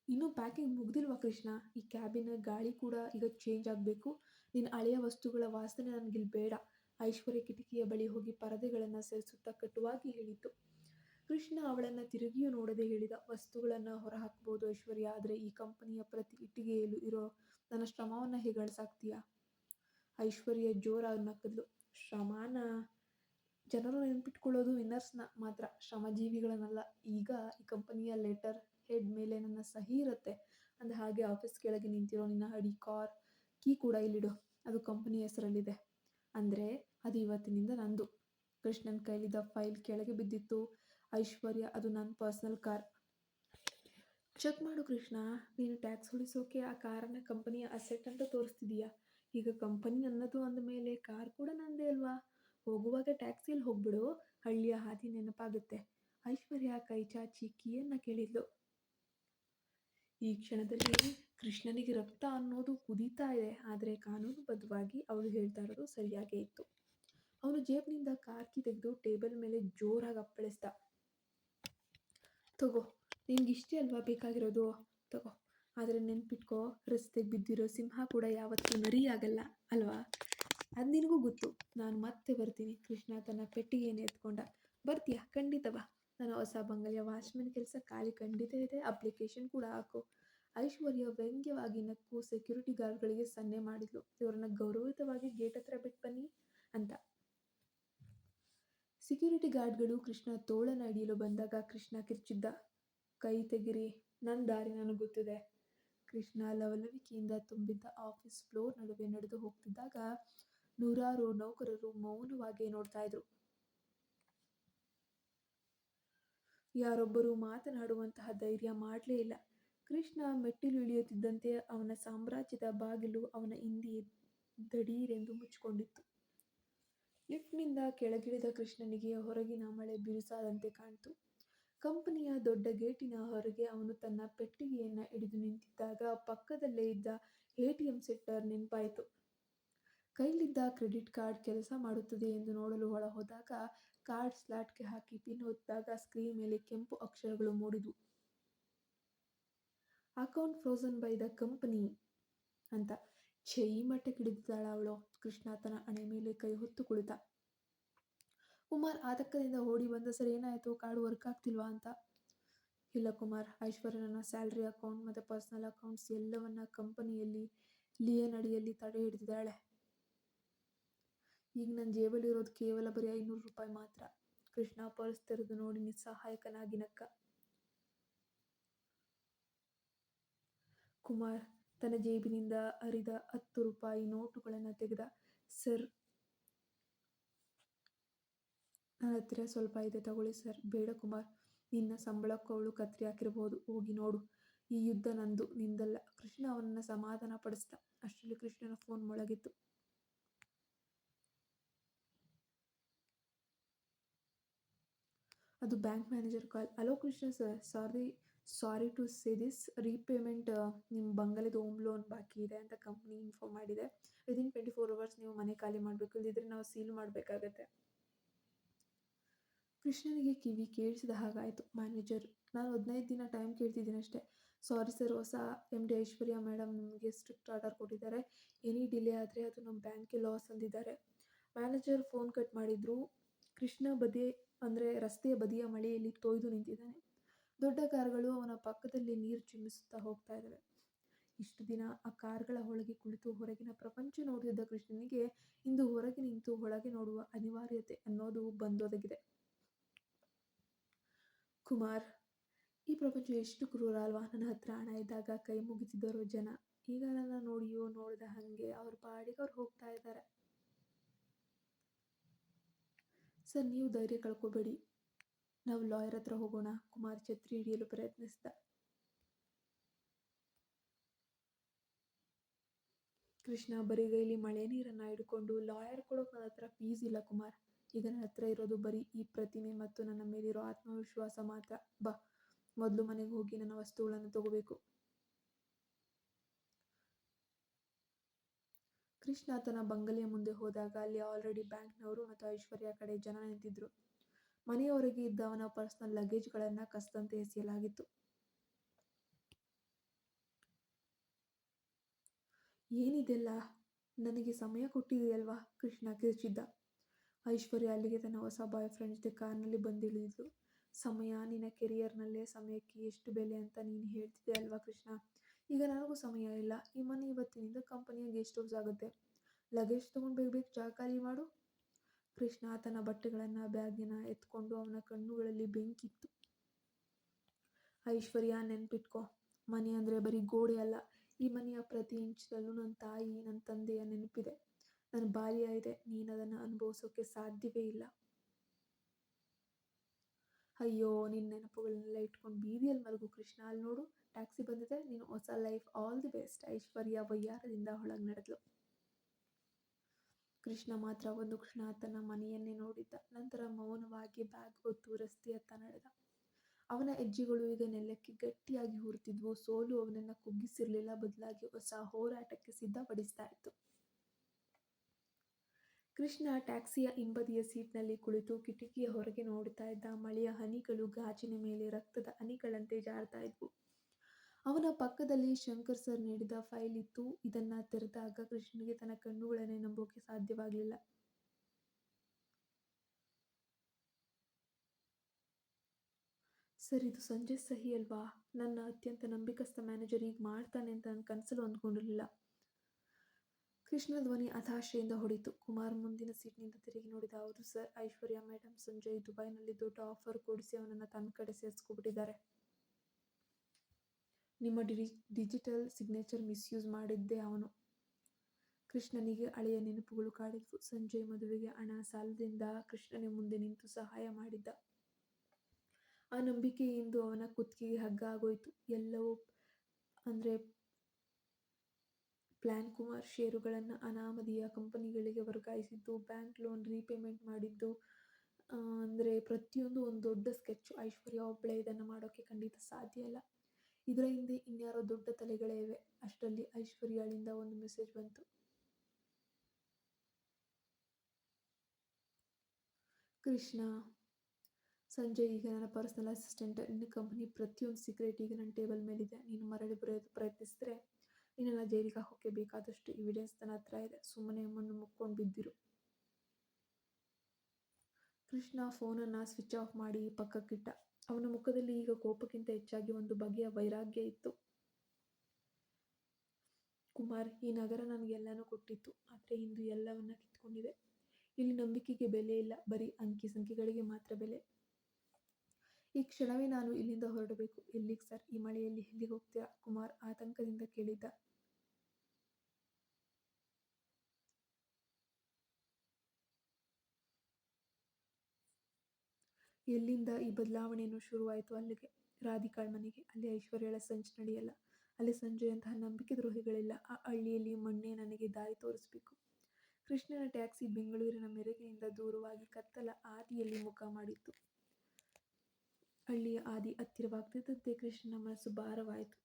A: ಇನ್ನೂ ಪ್ಯಾಕಿಂಗ್ ಮುಗ್ದಿಲ್ವಾ ಕೃಷ್ಣ? ಈ ಕ್ಯಾಬಿನ ಗಾಳಿ ಕೂಡ ಈಗ ಚೇಂಜ್ ಆಗಬೇಕು. ನಿನ್ನ ಹಳೆಯ ವಸ್ತುಗಳ ವಾಸನೆ ನನಗಿಲ್ಲಿ ಬೇಡ. ಐಶ್ವರ್ಯ ಕಿಟಕಿಯ ಬಳಿ ಹೋಗಿ ಪರದೆಗಳನ್ನು ಸೇರಿಸುತ್ತಾ ಕಟುವಾಗಿ ಹೇಳಿತು. ಕೃಷ್ಣ ಅವಳನ್ನು ತಿರುಗಿಯೂ ನೋಡದೆ ಹೇಳಿದ, ವಸ್ತುಗಳನ್ನು ಹೊರಹಾಕಬಹುದು ಐಶ್ವರ್ಯ, ಆದರೆ ಈ ಕಂಪನಿಯ ಪ್ರತಿ ಇಟ್ಟಿಗೆಯಲ್ಲೂ ಇರೋ ನನ್ನ ಶ್ರಮವನ್ನು ಹೇಗೆ ಐಶ್ವರ್ಯ ಜೋರಾಗಿ ನಕ್ಕದ್ಲು ಶ್ರಮನ ಜನರು ನೆನ್ಪಿಟ್ಕೊಳ್ಳೋದು ವಿನ್ನರ್ಸ್ನ ಮಾತ್ರ. ಶ್ರಮಜೀವಿಗಳನ್ನಲ್ಲ. ಈಗ ಈ ಕಂಪನಿಯ ಲೆಟರ್ ಹೆಡ್ ಮೇಲೆ ನನ್ನ ಸಹಿ ಇರುತ್ತೆ. ಅಂದ ಹಾಗೆ ಆಫೀಸ್ ಕೆಳಗೆ ನಿಂತಿರೋ ನಿನ್ನ ಹಡಿ, ಕಾರ್, ಕೀ ಕೂಡ ಇಲ್ಲಿಡು. ಅದು ಕಂಪನಿ ಹೆಸರಲ್ಲಿದೆ. ಅಂದರೆ ಅದು ಇವತ್ತಿನಿಂದ ನಂದು. ಕೃಷ್ಣನ್ ಕೈಲಿದ್ದ ಫೈಲ್ ಕೆಳಗೆ ಬಿದ್ದಿತ್ತು. ಐಶ್ವರ್ಯ, ಅದು ನನ್ನ ಪರ್ಸ್ನಲ್ ಕಾರ್. ಚೆಕ್ ಮಾಡು ಕೃಷ್ಣ. ನೀನು ಟ್ಯಾಕ್ಸ್ ಉಳಿಸೋಕೆ ಆ ಕಾರನ್ನ ಕಂಪನಿಯ ಅಸೆಟ್ ಅಂತ ತೋರಿಸ್ತಿದೀಯಾ? ಈಗ ಕಂಪನಿ ನನ್ನದು ಅಂದ ಮೇಲೆ ಕಾರ್ ಕೂಡ ನಂದೇ ಅಲ್ವಾ? ಹೋಗುವಾಗ ಟ್ಯಾಕ್ಸಿಯಲ್ಲಿ ಹೋಗ್ಬಿಡು, ಹಳ್ಳಿಯ ಹಾದಿ ನೆನಪಾಗುತ್ತೆ. ಐಶ್ವರ್ಯ ಕೈ ಚಾಚಿ ಕೀಯನ್ನ ಕೇಳಿದ್ಲು. ಈ ಕ್ಷಣದಲ್ಲಿ ಕೃಷ್ಣನಿಗೆ ರಕ್ತ ಅನ್ನೋದು ಕುದೀತಾ ಇದೆ. ಆದರೆ ಕಾನೂನುಬದ್ಧವಾಗಿ ಅವರು ಹೇಳ್ತಾ ಇರೋದು ಸರಿಯಾಗೇ ಇತ್ತು. ಅವನು ಜೇಬಿನಿಂದ ಕಾರ್ ಕೀ ತೆಗೆದು ಟೇಬಲ್ ಮೇಲೆ ಜೋರಾಗಿ ಅಪ್ಪಳಿಸ್ದ. ತಗೋ ನಿನ್ಗೆ ಇಷ್ಟೇ ಅಲ್ವಾ ಬೇಕಾಗಿರೋದು? ತಗೋ. ಆದರೆ ನೆನ್ಪಿಟ್ಕೋ ರಸ್ತೆಗೆ ಬಿದ್ದಿರೋ ಸಿಂಹ ಕೂಡ ಯಾವತ್ತೂ ನರಿಯಾಗಲ್ಲ, ಅಲ್ವಾ? ಅದು ನಿನಗೂ ಗೊತ್ತು. ನಾನು ಮತ್ತೆ ಬರ್ತೀನಿ. ಕೃಷ್ಣ ತನ್ನ ಪೆಟ್ಟಿಗೆಯನ್ನು ಎತ್ಕೊಂಡ. ಬರ್ತೀಯಾ? ಖಂಡಿತ ಬಾ. ನನ್ನ ಹೊಸ ಬಂಗಲೆಯ ವಾಚ್ಮನ್ ಕೆಲಸ ಖಾಲಿ ಖಂಡಿತ ಇದೆ. ಅಪ್ಲಿಕೇಶನ್ ಕೂಡ ಹಾಕು. ಐಶ್ವರ್ಯ ವ್ಯಂಗ್ಯವಾಗಿ ನಕ್ಕು ಸೆಕ್ಯೂರಿಟಿ ಗಾರ್ಡ್ಗಳಿಗೆ ಸನ್ನೆ ಮಾಡಿದ್ಲು. ಇವರನ್ನ ಗೌರವಿತವಾಗಿ ಗೇಟ್ ಹತ್ರ ಬಿಟ್ಟು ಬನ್ನಿ ಅಂತ. ಸೆಕ್ಯೂರಿಟಿ ಗಾರ್ಡ್ಗಳು ಕೃಷ್ಣ ತೋಳನ ಹಿಡಿಯಲು ಬಂದಾಗ ಕೃಷ್ಣ ಕಿರ್ಚಿದ್ದ. ಕೈ ತೆಗಿರಿ. ನನ್ನ ದಾರಿ ನನಗೆ ಗೊತ್ತಿದೆ. ಕೃಷ್ಣ ಲವಲವಿಕೆಯಿಂದ ತುಂಬಿದ್ದ ಆಫೀಸ್ ಫ್ಲೋರ್ ನಡುವೆ ನಡೆದು ಹೋಗ್ತಿದ್ದಾಗ ನೂರಾರು ನೌಕರರು ಮೌನವಾಗಿ ನೋಡ್ತಾ ಇದ್ರು. ಯಾರೊಬ್ಬರು ಮಾತನಾಡುವಂತಹ ಧೈರ್ಯ ಮಾಡಲೇ ಇಲ್ಲ. ಕೃಷ್ಣ ಮೆಟ್ಟಿಲು ಇಳಿಯುತ್ತಿದ್ದಂತೆ ಅವನ ಸಾಮ್ರಾಜ್ಯದ ಬಾಗಿಲು ಅವನ ಹಿಂದೆ ದಡೀರೆಂದು ಮುಚ್ಚಿಕೊಂಡಿತ್ತು. ಲಿಫ್ಟ್ನಿಂದ ಕೆಳಗಿಳಿದ ಕೃಷ್ಣನಿಗೆ ಹೊರಗಿನ ಮಳೆ ಬಿರುಸಾದಂತೆ ಕಾಣಿತು. ಕಂಪನಿಯ ದೊಡ್ಡ ಗೇಟಿನ ಹೊರಗೆ ಅವನು ತನ್ನ ಪೆಟ್ಟಿಗೆಯನ್ನು ಹಿಡಿದು ನಿಂತಿದ್ದಾಗ ಪಕ್ಕದಲ್ಲೇ ಇದ್ದ ಎ ಟಿ ಎಂ ಸೆಟ್ಟರ್ ನೆನಪಾಯಿತು. ಕೈಲಿದ್ದ ಕ್ರೆಡಿಟ್ ಕಾರ್ಡ್ ಕೆಲಸ ಮಾಡುತ್ತದೆ ಎಂದು ನೋಡಲು ಒಳ ಹೋದಾಗ ಕಾರ್ಡ್ ಸ್ಲಾಟ್ಗೆ ಹಾಕಿ ಪಿನ್ ಒತ್ತಿದಾಗ ಸ್ಕ್ರೀನ್ ಮೇಲೆ ಕೆಂಪು ಅಕ್ಷರಗಳು ಮೂಡಿದ್ವು. Account frozen by the company ಅಂತ. ಛೈ ಮಟ್ಟಕ್ಕಿಡಿದಿದ್ದಾಳ ಅವಳು? ಕೃಷ್ಣ ತನ್ನ ಹಣೆ ಮೇಲೆ ಕೈ ಹೊತ್ತು ಕುಳಿತ. ಕುಮಾರ್ ಆತಕ್ಕದಿಂದ ಓಡಿ ಬಂದ, ಸರ್, ಏನಾಯಿತು? ಕಾರ್ಡ್ ವರ್ಕ್ ಆಗ್ತಿಲ್ವಾ? ಅಂತ. ಇಲ್ಲ ಕುಮಾರ್. ಐಶ್ವರ್ಯ ನನ್ನ ಸ್ಯಾಲ್ರಿ ಅಕೌಂಟ್ ಮತ್ತು ಪರ್ಸ್ನಲ್ ಅಕೌಂಟ್ಸ್ ಎಲ್ಲವನ್ನ ಕಂಪನಿಯಲ್ಲಿ ಲಿಯನ್ ಅಡಿಯಲ್ಲಿ ತಡೆ ಹಿಡಿದಿದ್ದಾಳೆ. ಈಗ ನನ್ನ ಜೇಬಲ್ಲಿರೋದು ಕೇವಲ ಬರೀ ಐನೂರು ರೂಪಾಯಿ ಮಾತ್ರ. ಕೃಷ್ಣ ಪರ್ಸ್ ತೆರೆದು ನೋಡಿ ನಿಸ್ಸಹಾಯಕನಾಗಿ ನಕ್ಕ. ಕುಮಾರ್ ತನ್ನ ಜೇಬಿನಿಂದ ಅರಿದ ಹತ್ತು ರೂಪಾಯಿ ನೋಟುಗಳನ್ನು ತೆಗೆದ, ಸರ್ ನನ್ನ ಹತ್ತಿರ ಸ್ವಲ್ಪ ಇದೆ ತಗೊಳ್ಳಿ ಸರ್. ಬೇಡ ಕುಮಾರ್. ನಿನ್ನ ಸಂಬಳಕ್ಕವಳು ಕತ್ರಿ ಹಾಕಿರಬಹುದು ಹೋಗಿ ನೋಡು. ಈ ಯುದ್ಧ ನಂದು, ನಿಂದಲ್ಲ. ಕೃಷ್ಣ ಅವನನ್ನು ಸಮಾಧಾನ ಪಡಿಸ್ದ. ಅಷ್ಟರಲ್ಲಿ ಕೃಷ್ಣನ ಫೋನ್ ಮೊಳಗಿತ್ತು. ಅದು bank manager call hello Krishna sir sorry sorry to say this repayment ನಿಮ್ಮ ಬಂಗಲೆದು ಹೋಮ್ ಲೋನ್ ಬಾಕಿ ಇದೆ ಅಂತ ಕಂಪ್ನಿ ಇನ್ಫಾರ್ಮ್ ಮಾಡಿದೆ. ವಿದಿನ್ ಟ್ವೆಂಟಿ ಫೋರ್ ಅವರ್ಸ್ ನೀವು ಮನೆ ಖಾಲಿ ಮಾಡಬೇಕು. ಇಲ್ಲದಿದ್ದರೆ ನಾವು ಸೀಲ್ ಮಾಡಬೇಕಾಗತ್ತೆ. ಕೃಷ್ಣನಿಗೆ ಕಿವಿ ಕೇಳಿಸಿದ ಹಾಗಾಯಿತು. ಮ್ಯಾನೇಜರ್, ನಾನು ಹದಿನೈದು ದಿನ ಟೈಮ್ ಕೇಳ್ತಿದ್ದೀನಿ ಅಷ್ಟೇ. ಸಾರಿ ಸರ್ ಹೊಸ ಎಂ ಡಿ ಐಶ್ವರ್ಯ ಮೇಡಮ್ ನಿಮಗೆ ಸ್ಟ್ರಿಕ್ಟ್ ಆರ್ಡರ್ ಕೊಟ್ಟಿದ್ದಾರೆ. ಎನಿ ಡಿಲೇ ಆದರೆ ಅದು ನಮ್ಮ ಬ್ಯಾಂಕ್ಗೆ ಲಾಸ್ ಅಂದಿದ್ದಾರೆ. ಮ್ಯಾನೇಜರ್ ಫೋನ್ ಕಟ್ ಮಾಡಿದ್ರು. ಕೃಷ್ಣ ಬದಿ, ಅಂದರೆ ರಸ್ತೆಯ ಬದಿಯ ಮಳೆಯಲ್ಲಿ ತೊಯ್ದು ನಿಂತಿದ್ದಾನೆ. ದೊಡ್ಡ ಕಾರ್ಗಳು ಅವನ ಪಕ್ಕದಲ್ಲಿ ನೀರು ಚಿಮ್ಮಿಸುತ್ತಾ ಹೋಗ್ತಾ ಇದ್ದಾವೆ. ಇಷ್ಟು ದಿನ ಆ ಕಾರ್ಗಳ ಒಳಗೆ ಕುಳಿತು ಹೊರಗಿನ ಪ್ರಪಂಚ ನೋಡುತ್ತಿದ್ದ ಕೃಷ್ಣನಿಗೆ ಇಂದು ಹೊರಗೆ ನಿಂತು ಒಳಗೆ ನೋಡುವ ಅನಿವಾರ್ಯತೆ ಅನ್ನೋದು ಬಂದೊದಗಿದೆ. ಕುಮಾರ್, ಈ ಪ್ರಪಂಚ ಎಷ್ಟು ಕ್ರೂರ ಅಲ್ವಾ? ನನ್ನ ಹತ್ರ ಹಣ ಇದ್ದಾಗ ಕೈ ಮುಗಿತಿದ್ದರು ಜನ. ಈಗ ನನ್ನ ನೋಡಿಯೋ ನೋಡ್ದ ಹಾಗೆ ಅವ್ರ ಪಾಡಿಗೆ ಅವ್ರು ಹೋಗ್ತಾ ಇದ್ದಾರೆ. ಸರ್, ನೀವು ಧೈರ್ಯ ಕಳ್ಕೊಬೇಡಿ. ನಾವು ಲಾಯರ್ ಹತ್ರ ಹೋಗೋಣ. ಕುಮಾರ್ ಛತ್ರಿ ಹಿಡಿಯಲು ಪ್ರಯತ್ನಿಸಿದ. ಕೃಷ್ಣ ಬರಿಗೈಲಿ ಮಳೆ ನೀರನ್ನು ಹಿಡ್ಕೊಂಡು, ಲಾಯರ್ ಕೊಡೋಕೆ ಹತ್ರ ಫೀಸ್ ಇಲ್ಲ ಕುಮಾರ್. ಈಗ ನನ್ನ ಹತ್ರ ಇರೋದು ಬರೀ ಈ ಪ್ರತಿಮೆ ಮತ್ತು ನನ್ನ ಮೇಲಿರೋ ಆತ್ಮವಿಶ್ವಾಸ ಮಾತ್ರ. ಬಾ, ಮೊದಲು ಮನೆಗೆ ಹೋಗಿ ನನ್ನ ವಸ್ತುಗಳನ್ನು ತಗೋಬೇಕು. ಕೃಷ್ಣ ತನ್ನ ಬಂಗಲೆಯ ಮುಂದೆ ಹೋದಾಗ ಅಲ್ಲಿ ಆಲ್ರೆಡಿ ಬ್ಯಾಂಕ್ನವರು ಮತ್ತು ಐಶ್ವರ್ಯ ಕಡೆ ಜನ ನಿಂತಿದ್ರು. ಮನೆಯವರೆಗೆ ಇದ್ದ ಅವನ ಪರ್ಸನಲ್ ಲಗೇಜ್ಗಳನ್ನು ಕಸದಂತೆ ಎಸೆಯಲಾಗಿತ್ತು. ಏನಿದೆಲ್ಲ? ನನಗೆ ಸಮಯ ಕೊಟ್ಟಿದೆಯಲ್ವಾ? ಕೃಷ್ಣ ಕಿರ್ಚಿದ್ದ. ಐಶ್ವರ್ಯ ಅಲ್ಲಿಗೆ ತನ್ನ ಹೊಸ ಬಾಯ್ ಫ್ರೆಂಡ್ ಜೊತೆ ಕಾರ್ನಲ್ಲಿ ಸಮಯ, ನಿನ್ನ ಕೆರಿಯರ್ನಲ್ಲೇ ಸಮಯಕ್ಕೆ ಎಷ್ಟು ಬೆಲೆ ಅಂತ ನೀನು ಹೇಳ್ತಿದ್ದೆ ಅಲ್ವಾ ಕೃಷ್ಣ? ಈಗ ನನಗೂ ಸಮಯ ಇಲ್ಲ. ಈ ಮನೆ ಇವತ್ತಿನಿಂದ ಕಂಪನಿಯ ಗೆಸ್ಟ್ ಹೌಸ್ ಆಗುತ್ತೆ? ಲಗೇಜ್ ತೊಗೊಂಡು ಬೇಗ ಬೇಗ ಜಾಗ ಖಾಲಿ ಮಾಡು. ಕೃಷ್ಣ ತನ್ನ ಬಟ್ಟೆಗಳನ್ನು ಬ್ಯಾಗಿನ ಎತ್ಕೊಂಡು ಅವನ ಕಣ್ಣುಗಳಲ್ಲಿ ಬೆಂಕಿತ್ತು. ಐಶ್ವರ್ಯ, ನೆನ್ಪಿಟ್ಕೊ. ಮನೆ ಅಂದರೆ ಬರೀ ಗೋಡೆ ಅಲ್ಲ. ಈ ಮನೆಯ ಪ್ರತಿ ಇಂಚದಲ್ಲೂ ನನ್ನ ತಾಯಿ ನನ್ನ ತಂದೆಯ ನೆನಪಿದೆ. ನನ್ನ ಬಾಲ್ಯ ಇದೆ, ನೀನು ಅದನ್ನು ಅನುಭವಿಸೋಕೆ ಸಾಧ್ಯವೇ ಇಲ್ಲ. ಅಯ್ಯೋ, ನಿನ್ನ ನೆನಪುಗಳನ್ನೆಲ್ಲ ಇಟ್ಕೊಂಡು ಬೀದಿಯಲ್ಲಿ ಮಲಗು ಕೃಷ್ಣ. ಅಲ್ಲಿ ನೋಡು, ಟ್ಯಾಕ್ಸಿ ಬಂದಿದೆ. ನೀನು ಹೊಸ life all the best Aishwarya ವಯ್ಯಾರದಿಂದ ಒಳಗೆ ನಡೆದ್ಲು. ಕೃಷ್ಣ ಮಾತ್ರ ಒಂದು ಕ್ಷಣ ತನ್ನ ಮನೆಯನ್ನೇ ನೋಡಿದ್ದ. ನಂತರ ಮೌನವಾಗಿ ಬ್ಯಾಗ್ ಹೊತ್ತು ರಸ್ತೆಯತ್ತ ನಡೆದ. ಅವನ ಹೆಜ್ಜೆಗಳು ಈಗ ನೆಲಕ್ಕೆ ಗಟ್ಟಿಯಾಗಿ ಹುರ್ತಿದ್ವು. ಸೋಲು ಅವನನ್ನು ಕುಗ್ಗಿಸಿರಲಿಲ್ಲ. ಬದಲಾಗಿ ಹೊಸ ಹೋರಾಟಕ್ಕೆ ಸಿದ್ಧಪಡಿಸ್ತಾ ಇತ್ತು. ಕೃಷ್ಣ ಟ್ಯಾಕ್ಸಿಯ ಹಿಂಬದಿಯ ಸೀಟ್ನಲ್ಲಿ ಕುಳಿತು ಕಿಟಕಿಯ ಹೊರಗೆ ನೋಡುತ್ತಾ ಇದ್ದ ಮಳೆಯ ಹನಿಗಳು ಗಾಜಿನ ಮೇಲೆ ರಕ್ತದ ಹನಿಗಳಂತೆ ಜಾರ್ತಾ ಇದ್ವು. ಅವನ ಪಕ್ಕದಲ್ಲಿ ಶಂಕರ್ ಸರ್ ನೀಡಿದ ಫೈಲ್ ಇತ್ತು. ಇದನ್ನ ತೆರೆದಾಗ ಕೃಷ್ಣನಿಗೆ ತನ್ನ ಕಣ್ಣುಗಳನ್ನೇ ನಂಬೋಕೆ ಸಾಧ್ಯವಾಗಲಿಲ್ಲ. ಸರ್, ಇದು ಸಂಜೆ ಸಹಿ ಅಲ್ವಾ? ನನ್ನ ಅತ್ಯಂತ ನಂಬಿಕಸ್ಥ ಮ್ಯಾನೇಜರ್ ಈಗ ಮಾಡ್ತಾನೆ ಅಂತ ನನ್ನ ಕನಸಲು ಅಂದ್ಕೊಂಡಿರಲಿಲ್ಲ. ಕೃಷ್ಣ ಧ್ವನಿ ಹತಾಶೆಯಿಂದ ಹೊಡಿತು. ಕುಮಾರ್ ಮುಂದಿನ ಸೀಟ್ನಿಂದ ತಿರುಗಿ ನೋಡಿದ ಅವರು ಸರ್, ಐಶ್ವರ್ಯ ಮೇಡಮ್ ಸಂಜಯ್ ದುಬೈನಲ್ಲಿ ದೊಡ್ಡ ಆಫರ್ ಕೊಡಿಸಿ ಅವನನ್ನು ತನ್ನ ಕಡೆ ಸೇರಿಸ್ಕೊಬಿಟ್ಟಿದ್ದಾರೆ. ನಿಮ್ಮ ಡಿಜಿ ಡಿಜಿಟಲ್ ಸಿಗ್ನೇಚರ್ ಮಿಸ್ಯೂಸ್ ಮಾಡಿದ್ದೇ ಅವನು. ಕೃಷ್ಣನಿಗೆ ಹಳೆಯ ನೆನಪುಗಳು ಕಾಡಿದ್ವು. ಸಂಜಯ್ ಮದುವೆಗೆ ಹಣ ಸಾಲದಿಂದ ಕೃಷ್ಣನೇ ಮುಂದೆ ನಿಂತು ಸಹಾಯ ಮಾಡಿದ್ದ. ಆ ನಂಬಿಕೆ ಇಂದು ಅವನ ಕುತ್ತಿಗೆಗೆ ಹಗ್ಗ ಆಗೋಯ್ತು. ಎಲ್ಲವೂ, ಅಂದರೆ ಪ್ಲಾನ್ ಕುಮಾರ್ ಷೇರುಗಳನ್ನು ಅನಾಮಧೇಯ ಕಂಪನಿಗಳಿಗೆ ವರ್ಗಾಯಿಸಿದ್ದು, ಬ್ಯಾಂಕ್ ಲೋನ್ ರೀಪೇಮೆಂಟ್ ಮಾಡಿದ್ದು ಅಂದರೆ ಪ್ರತಿಯೊಂದು ಒಂದು ದೊಡ್ಡ ಸ್ಕೆಚ್ ಐಶ್ವರ್ಯ ಒಬ್ಬಳೇ ಇದನ್ನು ಮಾಡೋಕ್ಕೆ ಖಂಡಿತ ಸಾಧ್ಯ ಇಲ್ಲ. ಇದರ ಹಿಂದೆ ಇನ್ಯಾರೋ ದೊಡ್ಡ ತಲೆಗಳೇ ಇವೆ. ಅಷ್ಟರಲ್ಲಿ ಐಶ್ವರ್ಯಾಳಿಂದ ಒಂದು ಮೆಸೇಜ್ ಬಂತು. ಕೃಷ್ಣ ಸಂಜಯ್ ಈಗ ನನ್ನ ಪರ್ಸನಲ್ ಅಸಿಸ್ಟೆಂಟ್, ನಿನ್ನ ಕಂಪ್ನಿ ಪ್ರತಿಯೊಂದು ಸೀಕ್ರೆಟ್ ಈಗ ನನ್ನ ಟೇಬಲ್ ಮೇಲಿದೆ. ನೀನು ಮರಳಿ ಬರೆಯೋದು ಪ್ರಯತ್ನಿಸಿದ್ರೆ ನಿನ್ನನ್ನು ಜೈಲಿಗೆ ಹೋಗಕ್ಕೆ ಬೇಕಾದಷ್ಟು ಎವಿಡೆನ್ಸ್ ನನ್ನ ಹತ್ರ ಇದೆ. ಸುಮ್ಮನೆ ಮಣ್ಣು ಮುಕ್ಕೊಂಡು ಬಿದ್ದಿರು. ಕೃಷ್ಣ ಫೋನನ್ನು ಸ್ವಿಚ್ ಆಫ್ ಮಾಡಿ ಪಕ್ಕಕ್ಕಿಟ್ಟ ಅವನ ಮುಖದಲ್ಲಿ ಈಗ ಕೋಪಕ್ಕಿಂತ ಹೆಚ್ಚಾಗಿ ಒಂದು ಬಗೆಯ ವೈರಾಗ್ಯ ಇತ್ತು. ಕುಮಾರ್, ಈ ನಗರ ನನಗೆಲ್ಲನೂ ಕೊಟ್ಟಿತ್ತು, ಆದರೆ ಇಂದು ಎಲ್ಲವನ್ನ ಕಿತ್ಕೊಂಡಿದೆ. ಇಲ್ಲಿ ನಂಬಿಕೆಗೆ ಬೆಲೆ ಇಲ್ಲ, ಬರೀ ಅಂಕಿ ಸಂಖ್ಯೆಗಳಿಗೆ ಮಾತ್ರ ಬೆಲೆ. ಈ ಕ್ಷಣವೇ ನಾನು ಇಲ್ಲಿಂದ ಹೊರಡಬೇಕು. ಎಲ್ಲಿಗೆ ಸರ್? ಈ ಮಳೆಯಲ್ಲಿ ಎಲ್ಲಿಗೆ ಹೋಗ್ತೀರಾ? ಕುಮಾರ್ ಆತಂಕದಿಂದ ಕೇಳಿದ್ದ. ಎಲ್ಲಿಂದ ಈ ಬದಲಾವಣೆಯನ್ನು ಶುರುವಾಯಿತು? ಅಲ್ಲಿಗೆ ರಾಧಿಕಾಳ್ ಮನೆಗೆ. ಅಲ್ಲಿ ಐಶ್ವರ್ಯಳ ಸಂಚು ನಡೆಯಲ್ಲ. ಅಲ್ಲಿ ಸಂಜೆಯಂತಹ ನಂಬಿಕೆ ದ್ರೋಹಿಗಳಿಲ್ಲ. ಆ ಹಳ್ಳಿಯಲ್ಲಿ ಮಣ್ಣೆ ನನಗೆ ದಾರಿ ತೋರಿಸಬೇಕು. ಕೃಷ್ಣನ ಟ್ಯಾಕ್ಸಿ ಬೆಂಗಳೂರಿನ ಮೆರಗಿನಿಂದ ದೂರವಾಗಿ ಕತ್ತಲ ಆದಿಯಲ್ಲಿ ಮುಖ ಮಾಡಿತ್ತು. ಹಳ್ಳಿಯ ಆದಿ ಹತ್ತಿರವಾಗ್ತಿದ್ದಂತೆ ಕೃಷ್ಣನ ಮನಸ್ಸು ಭಾರವಾಯಿತು.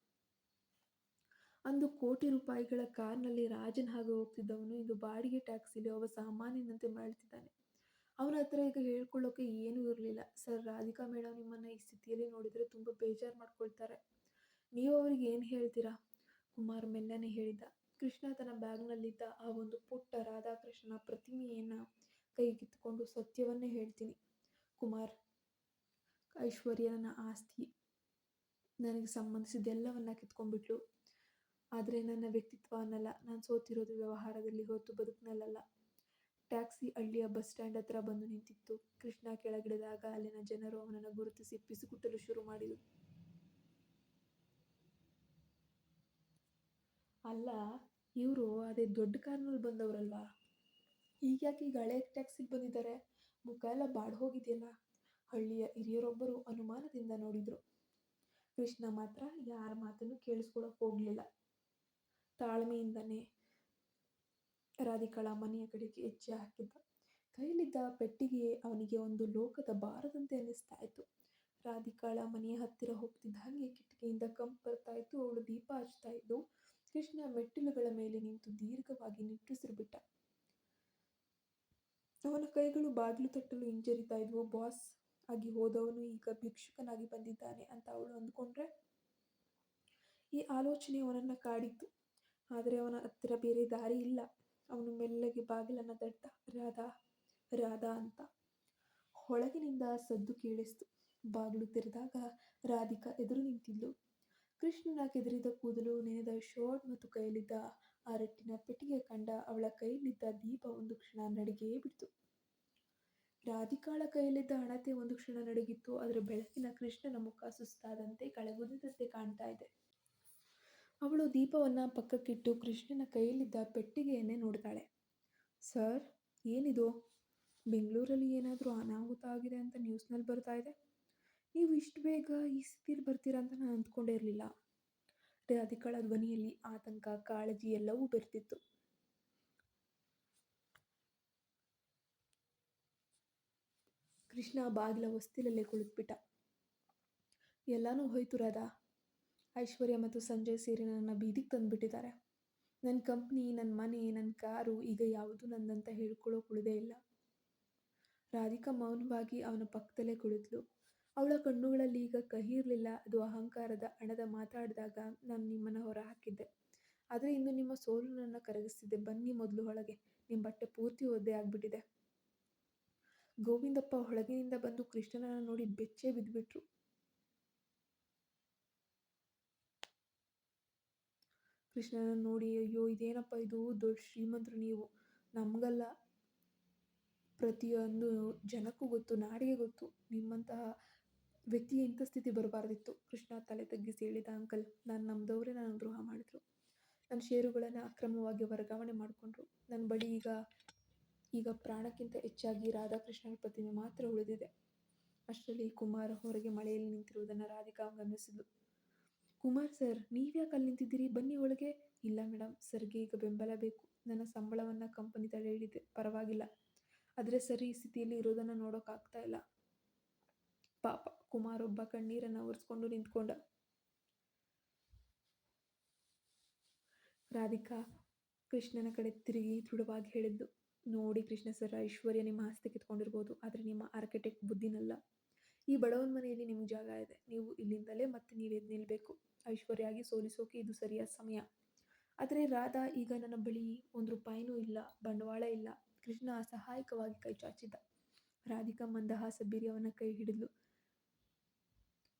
A: ಅಂದು ಕೋಟಿ ರೂಪಾಯಿಗಳ ಕಾರ್ನಲ್ಲಿ ರಾಜನ್ ಹಾಗೆ ಹೋಗ್ತಿದ್ದವನು. ಇಂದು ಬಾಡಿಗೆ ಟ್ಯಾಕ್ಸಿಲಿ ಒಬ್ಬ ಸಾಮಾನ್ಯನಂತೆ ಮರಳ್ತಿದ್ದಾನೆ. ಅವನ ಹತ್ರ ಈಗ ಹೇಳ್ಕೊಳ್ಳೋಕೆ ಏನೂ ಇರಲಿಲ್ಲ. ಸರ್, ರಾಧಿಕಾ ಮೇಡಮ್ ನಿಮ್ಮನ್ನು ಈ ಸ್ಥಿತಿಯಲ್ಲಿ ನೋಡಿದರೆ ತುಂಬ ಬೇಜಾರು ಮಾಡ್ಕೊಳ್ತಾರೆ. ನೀವು ಅವ್ರಿಗೆ ಏನು ಹೇಳ್ತೀರಾ? ಕುಮಾರ್ ಮೆಲ್ಲನೆ ಹೇಳಿದ. ಕೃಷ್ಣ ತನ್ನ ಬ್ಯಾಗ್ನಲ್ಲಿದ್ದ ಆ ಒಂದು ಪುಟ್ಟ ರಾಧಾಕೃಷ್ಣನ ಪ್ರತಿಮೆಯನ್ನು ಕೈಗಿತ್ತುಕೊಂಡು ಸತ್ಯವನ್ನೇ ಹೇಳ್ತೀನಿ. ಕುಮಾರ್, ಐಶ್ವರ್ಯ ನನ್ನ ಆಸ್ತಿ. ನನಗೆ ಸಂಬಂಧಿಸಿದ್ದೆಲ್ಲವನ್ನ ಕಿತ್ಕೊಂಡ್ಬಿಟ್ಲು. ಆದರೆ ನನ್ನ ವ್ಯಕ್ತಿತ್ವ ಅನ್ನಲ್ಲ. ನಾನು ಸೋತಿರೋದು ವ್ಯವಹಾರದಲ್ಲಿ ಹೊರತು ಬದುಕಿನಲ್ಲ ಟ್ಯಾಕ್ಸಿ ಹಳ್ಳಿಯ ಬಸ್ ಸ್ಟ್ಯಾಂಡ್ ಹತ್ರ ಬಂದು ನಿಂತಿತ್ತು. ಕೃಷ್ಣ ಕೆಳಗಿಳಿದಾಗ ಅಲ್ಲಿನ ಜನರು ಅವನನ್ನು ಗುರುತಿಸಿ ಪಿಸುಗುಟ್ಟಲು ಶುರು ಮಾಡಿದರು. ಅಲ್ಲ, ಇವರು ಅದೇ ದೊಡ್ಡ ಕಾರ್ನಲ್ಲಿ ಬಂದವರಲ್ವಾ? ಈಗ ಯಾಕೆ ಈಗ ಹಳೆ ಟ್ಯಾಕ್ಸಿಗೆ ಬಂದಿದ್ದಾರೆ? ಮುಖ ಎಲ್ಲ ಬಾಡ್ ಹೋಗಿದೆಯಲ್ಲ? ಹಳ್ಳಿಯ ಹಿರಿಯರೊಬ್ಬರು ಅನುಮಾನದಿಂದ ನೋಡಿದರು. ಕೃಷ್ಣ ಮಾತ್ರ ಯಾರ ಮಾತನ್ನು ಕೇಳಿಸ್ಕೊಳಕ್ಕೆ ಹೋಗಲಿಲ್ಲ. ತಾಳ್ಮೆಯಿಂದನೇ ರಾಧಿಕಳ ಮನೆಯ ಕಡೆಗೆ ಹೆಜ್ಜೆ ಹಾಕಿದ್ದ. ಕೈಲಿದ್ದ ಪೆಟ್ಟಿಗೆ ಅವನಿಗೆ ಒಂದು ಲೋಕದ ಭಾರದಂತೆ ಅನ್ನಿಸ್ತಾ ಇತ್ತು. ರಾಧಿಕಾಳ ಮನೆಯ ಹತ್ತಿರ ಹೋಗ್ತಿದ್ದ ಹಾಗೆ ಕಿಟಕಿಯಿಂದ ಕಂಪ್ ಬರ್ತಾ ಇತ್ತು, ಅವಳು ದೀಪ ಹಚ್ತಾ ಇದ್ದು ಕೃಷ್ಣ ಮೆಟ್ಟಿಲುಗಳ ಮೇಲೆ ನಿಂತು ದೀರ್ಘವಾಗಿ ನಿಟ್ಟುಸಿರು ಬಿಟ್ಟ ಅವನ ಕೈಗಳು ಬಾಗಿಲು ತಟ್ಟಲು ಹಿಂಜರಿತಾ ಇದ್ವು. ಬಾಸ್ ಆಗಿ ಹೋದವನು ಈಗ ಭಿಕ್ಷುಕನಾಗಿ ಬಂದಿದ್ದಾನೆ ಅಂತ ಅವಳು ಅಂದ್ಕೊಂಡ್ರೆ ಈ ಆಲೋಚನೆ ಅವನನ್ನು ಕಾಡಿತ್ತು. ಆದರೆ ಅವನ ಹತ್ತಿರ ಬೇರೆ ದಾರಿ ಇಲ್ಲ. ಅವನು ಮೆಲ್ಲಗೆ ಬಾಗಿಲನ್ನು ತಟ್ಟ ರಾಧಾ ರಾಧಾ ಅಂತ. ಹೊಳಗಿನಿಂದ ಸದ್ದು ಕೇಳಿಸ್ತು. ಬಾಗಿಲು ತೆರೆದಾಗ ರಾಧಿಕಾ ಎದುರು ನಿಂತಿದ್ಲು. ಕೃಷ್ಣನ ಕೆದರಿದ ಕೂದಲು ನೆನೆದ ಶರ್ಟ್ ಮತ್ತು ಕೈಯಲ್ಲಿದ್ದ ಆ ರಟ್ಟಿನ ಪೆಟ್ಟಿಗೆ ಕಂಡ ಅವಳ ಕೈಯಲ್ಲಿದ್ದ ದೀಪ ಒಂದು ಕ್ಷಣ ನಡಿಗೆಯೇ ಬಿಡ್ತು. ರಾಧಿಕಾಳ ಕೈಯಲ್ಲಿದ್ದ ಹಣತೆ ಒಂದು ಕ್ಷಣ ನಡುಗಿತ್ತು. ಅದರ ಬೆಳಕಿನ ಕೃಷ್ಣನ ಮುಖ ಸುಸ್ತಾದಂತೆ ಕಳೆಗುದಿದಂತೆ ಕಾಣ್ತಾ ಇದೆ. ಅವಳು ದೀಪವನ್ನ ಪಕ್ಕಕ್ಕಿಟ್ಟು ಕೃಷ್ಣನ ಕೈಯಲ್ಲಿದ್ದ ಪೆಟ್ಟಿಗೆಯನ್ನೇ ನೋಡ್ತಾಳೆ. ಸರ್, ಏನಿದು? ಬೆಂಗಳೂರಲ್ಲಿ ಏನಾದರೂ ಅನಾಹುತ ಆಗಿದೆ ಅಂತ ನ್ಯೂಸ್ನಲ್ಲಿ ಬರ್ತಾ ಇದೆ. ನೀವು ಇಷ್ಟು ಬೇಗ ಈ ಸ್ಥಿತಿಲಿ ಬರ್ತೀರಾ ಅಂತ ನಾನು ಅಂದ್ಕೊಂಡೇ ಇರಲಿಲ್ಲ. ರಾಧಿಕಾಳ ಧ್ವನಿಯಲ್ಲಿ ಆತಂಕ, ಕಾಳಜಿ ಎಲ್ಲವೂ ಬೆರ್ತಿತ್ತು. ಕೃಷ್ಣ ಬಾಗಿಲ ಹೊಸ್ತಿಲಲ್ಲೇ ಕುಳಿತುಬಿಟ್ಟ. ಎಲ್ಲನೂ ಹೋಯ್ತು ರಾಧಾ. ಐಶ್ವರ್ಯ ಮತ್ತು ಸಂಜಯ್ ಸೇರಿ ನನ್ನ ಬೀದಿಗೆ ತಂದುಬಿಟ್ಟಿದ್ದಾರೆ. ನನ್ನ ಕಂಪ್ನಿ ನನ್ನ ಮನೆ ನನ್ನ ಕಾರು ಈಗ ಯಾವುದು ನಂದಂತ ಹೇಳ್ಕೊಳ್ಳೋಕೆ ಉಳಿದೇ ಇಲ್ಲ. ರಾಧಿಕಾ ಮೌನವಾಗಿ ಅವನ ಪಕ್ಕದಲ್ಲೇ ಕುಳಿತಳು ಅವಳ ಕಣ್ಣುಗಳಲ್ಲಿ ಈಗ ಕಹಿ ಇರಲಿಲ್ಲ ಅದು ಅಹಂಕಾರದ ಹಣದ ಮಾತಾಡಿದಾಗ ನಾನು ನಿಮ್ಮನ್ನು ಹೊರ ಹಾಕಿದ್ದೆ ಆದರೆ ಇಂದು ನಿಮ್ಮ ಸೋಲು ನನ್ನ ಕರಗಿಸ್ತಿದ್ದೆ ಬನ್ನಿ ಮೊದಲು ಒಳಗೆ. ನಿಮ್ಮ ಬಟ್ಟೆ ಪೂರ್ತಿ ಒದ್ದೆ ಆಗಿಬಿಟ್ಟಿದೆ. ಗೋವಿಂದಪ್ಪ ಒಳಗಿನಿಂದ ಬಂದು ಕೃಷ್ಣನನ್ನು ನೋಡಿ ಬೆಚ್ಚೇ ಬಿದ್ದುಬಿಟ್ರು ಕೃಷ್ಣನ ನೋಡಿ, ಅಯ್ಯೋ, ಇದೇನಪ್ಪ ಇದು? ದೊಡ್ಡ ಶ್ರೀಮಂತರು ನೀವು. ನಮಗಲ್ಲ ಪ್ರತಿಯೊಂದು ಜನಕ್ಕೂ ಗೊತ್ತು, ನಾಡಿಗೆ ಗೊತ್ತು. ನಿಮ್ಮಂತಹ ವ್ಯಕ್ತಿ ಇಂಥ ಸ್ಥಿತಿ ಬರಬಾರ್ದಿತ್ತು. ಕೃಷ್ಣ ತಲೆ ತಗ್ಗಿಸಿ ಹೇಳಿದ, ಅಂಕಲ್, ನಾನು ನಮ್ಮದವರೇ ನಾನು ದ್ರೋಹ ಮಾಡಿದ್ರು. ನನ್ನ ಷೇರುಗಳನ್ನು ಅಕ್ರಮವಾಗಿ ವರ್ಗಾವಣೆ ಮಾಡಿಕೊಂಡ್ರು. ನನ್ನ ಬಳಿ ಈಗ ಈಗ ಪ್ರಾಣಕ್ಕಿಂತ ಹೆಚ್ಚಾಗಿ ರಾಧಾಕೃಷ್ಣನ ಪ್ರತಿಮೆ ಮಾತ್ರ ಉಳಿದಿದೆ. ಅಷ್ಟರಲ್ಲಿ ಕುಮಾರ ಹೊರಗೆ ಮಳೆಯಲ್ಲಿ ನಿಂತಿರುವುದನ್ನು ರಾಧಿಕಾ ಗಮನಿಸಿದ್ಲು ಕುಮಾರ್ ಸರ್, ನೀವ್ಯಾಕೆ ಅಲ್ಲಿ ನಿಂತಿದ್ದೀರಿ? ಬನ್ನಿ ಒಳಗೆ. ಇಲ್ಲ ಮೇಡಮ್ ಸರ್ಗೆ ಈಗ ಬೆಂಬಲ ಬೇಕು. ನನ್ನ ಸಂಬಳವನ್ನು ಕಂಪನಿ ತಡೆ ಹಿಡಿದೆ. ಪರವಾಗಿಲ್ಲ. ಆದರೆ ಸರಿ, ಈ ಸ್ಥಿತಿಯಲ್ಲಿ ಇರೋದನ್ನು ನೋಡೋಕ್ಕಾಗ್ತಾ ಇಲ್ಲ. ಪಾಪ, ಕುಮಾರ್ ಒಬ್ಬ ಕಣ್ಣೀರನ್ನು ಒರೆಸ್ಕೊಂಡು ನಿಂತ್ಕೊಂಡ. ರಾಧಿಕಾ ಕೃಷ್ಣನ ಕಡೆ ತಿರುಗಿ ದೃಢವಾಗಿ ಹೇಳಿದ್ದು, ನೋಡಿ ಕೃಷ್ಣ ಸರ್ ಐಶ್ವರ್ಯ ನಿಮ್ಮ ಆಸ್ತಿ ಕಿತ್ಕೊಂಡಿರ್ಬೋದು. ಆದರೆ ನಿಮ್ಮ ಆರ್ಕಿಟೆಕ್ಟ್ ಬುದ್ಧಿನಲ್ಲ. ಈ ಬಡವನ ಮನೆಯಲ್ಲಿ ನಿಮ್ಗೆ ಜಾಗ ಇದೆ. ನೀವು ಇಲ್ಲಿಂದಲೇ ಮತ್ತೆ ನೀವು ಎದ್ದು ನಿಲ್ಲಬೇಕು ಐಶ್ವರ್ಯಾಗಿ ಸೋಲಿಸೋಕೆ ಇದು ಸರಿಯಾದ ಸಮಯ. ಆದರೆ ರಾಧಾ ಈಗ ನನ್ನ ಬಳಿ ಒಂದು ರೂಪಾಯಿನೂ ಇಲ್ಲ, ಬಂಡವಾಳ ಇಲ್ಲ. ಕೃಷ್ಣ ಅಸಹಾಯಕವಾಗಿ ಕೈ ಚಾಚಿದ್ದ ರಾಧಿಕಾ ಮಂದಹಾಸ ಬೀರಿ ಕೈ ಹಿಡಿದ್ಲು.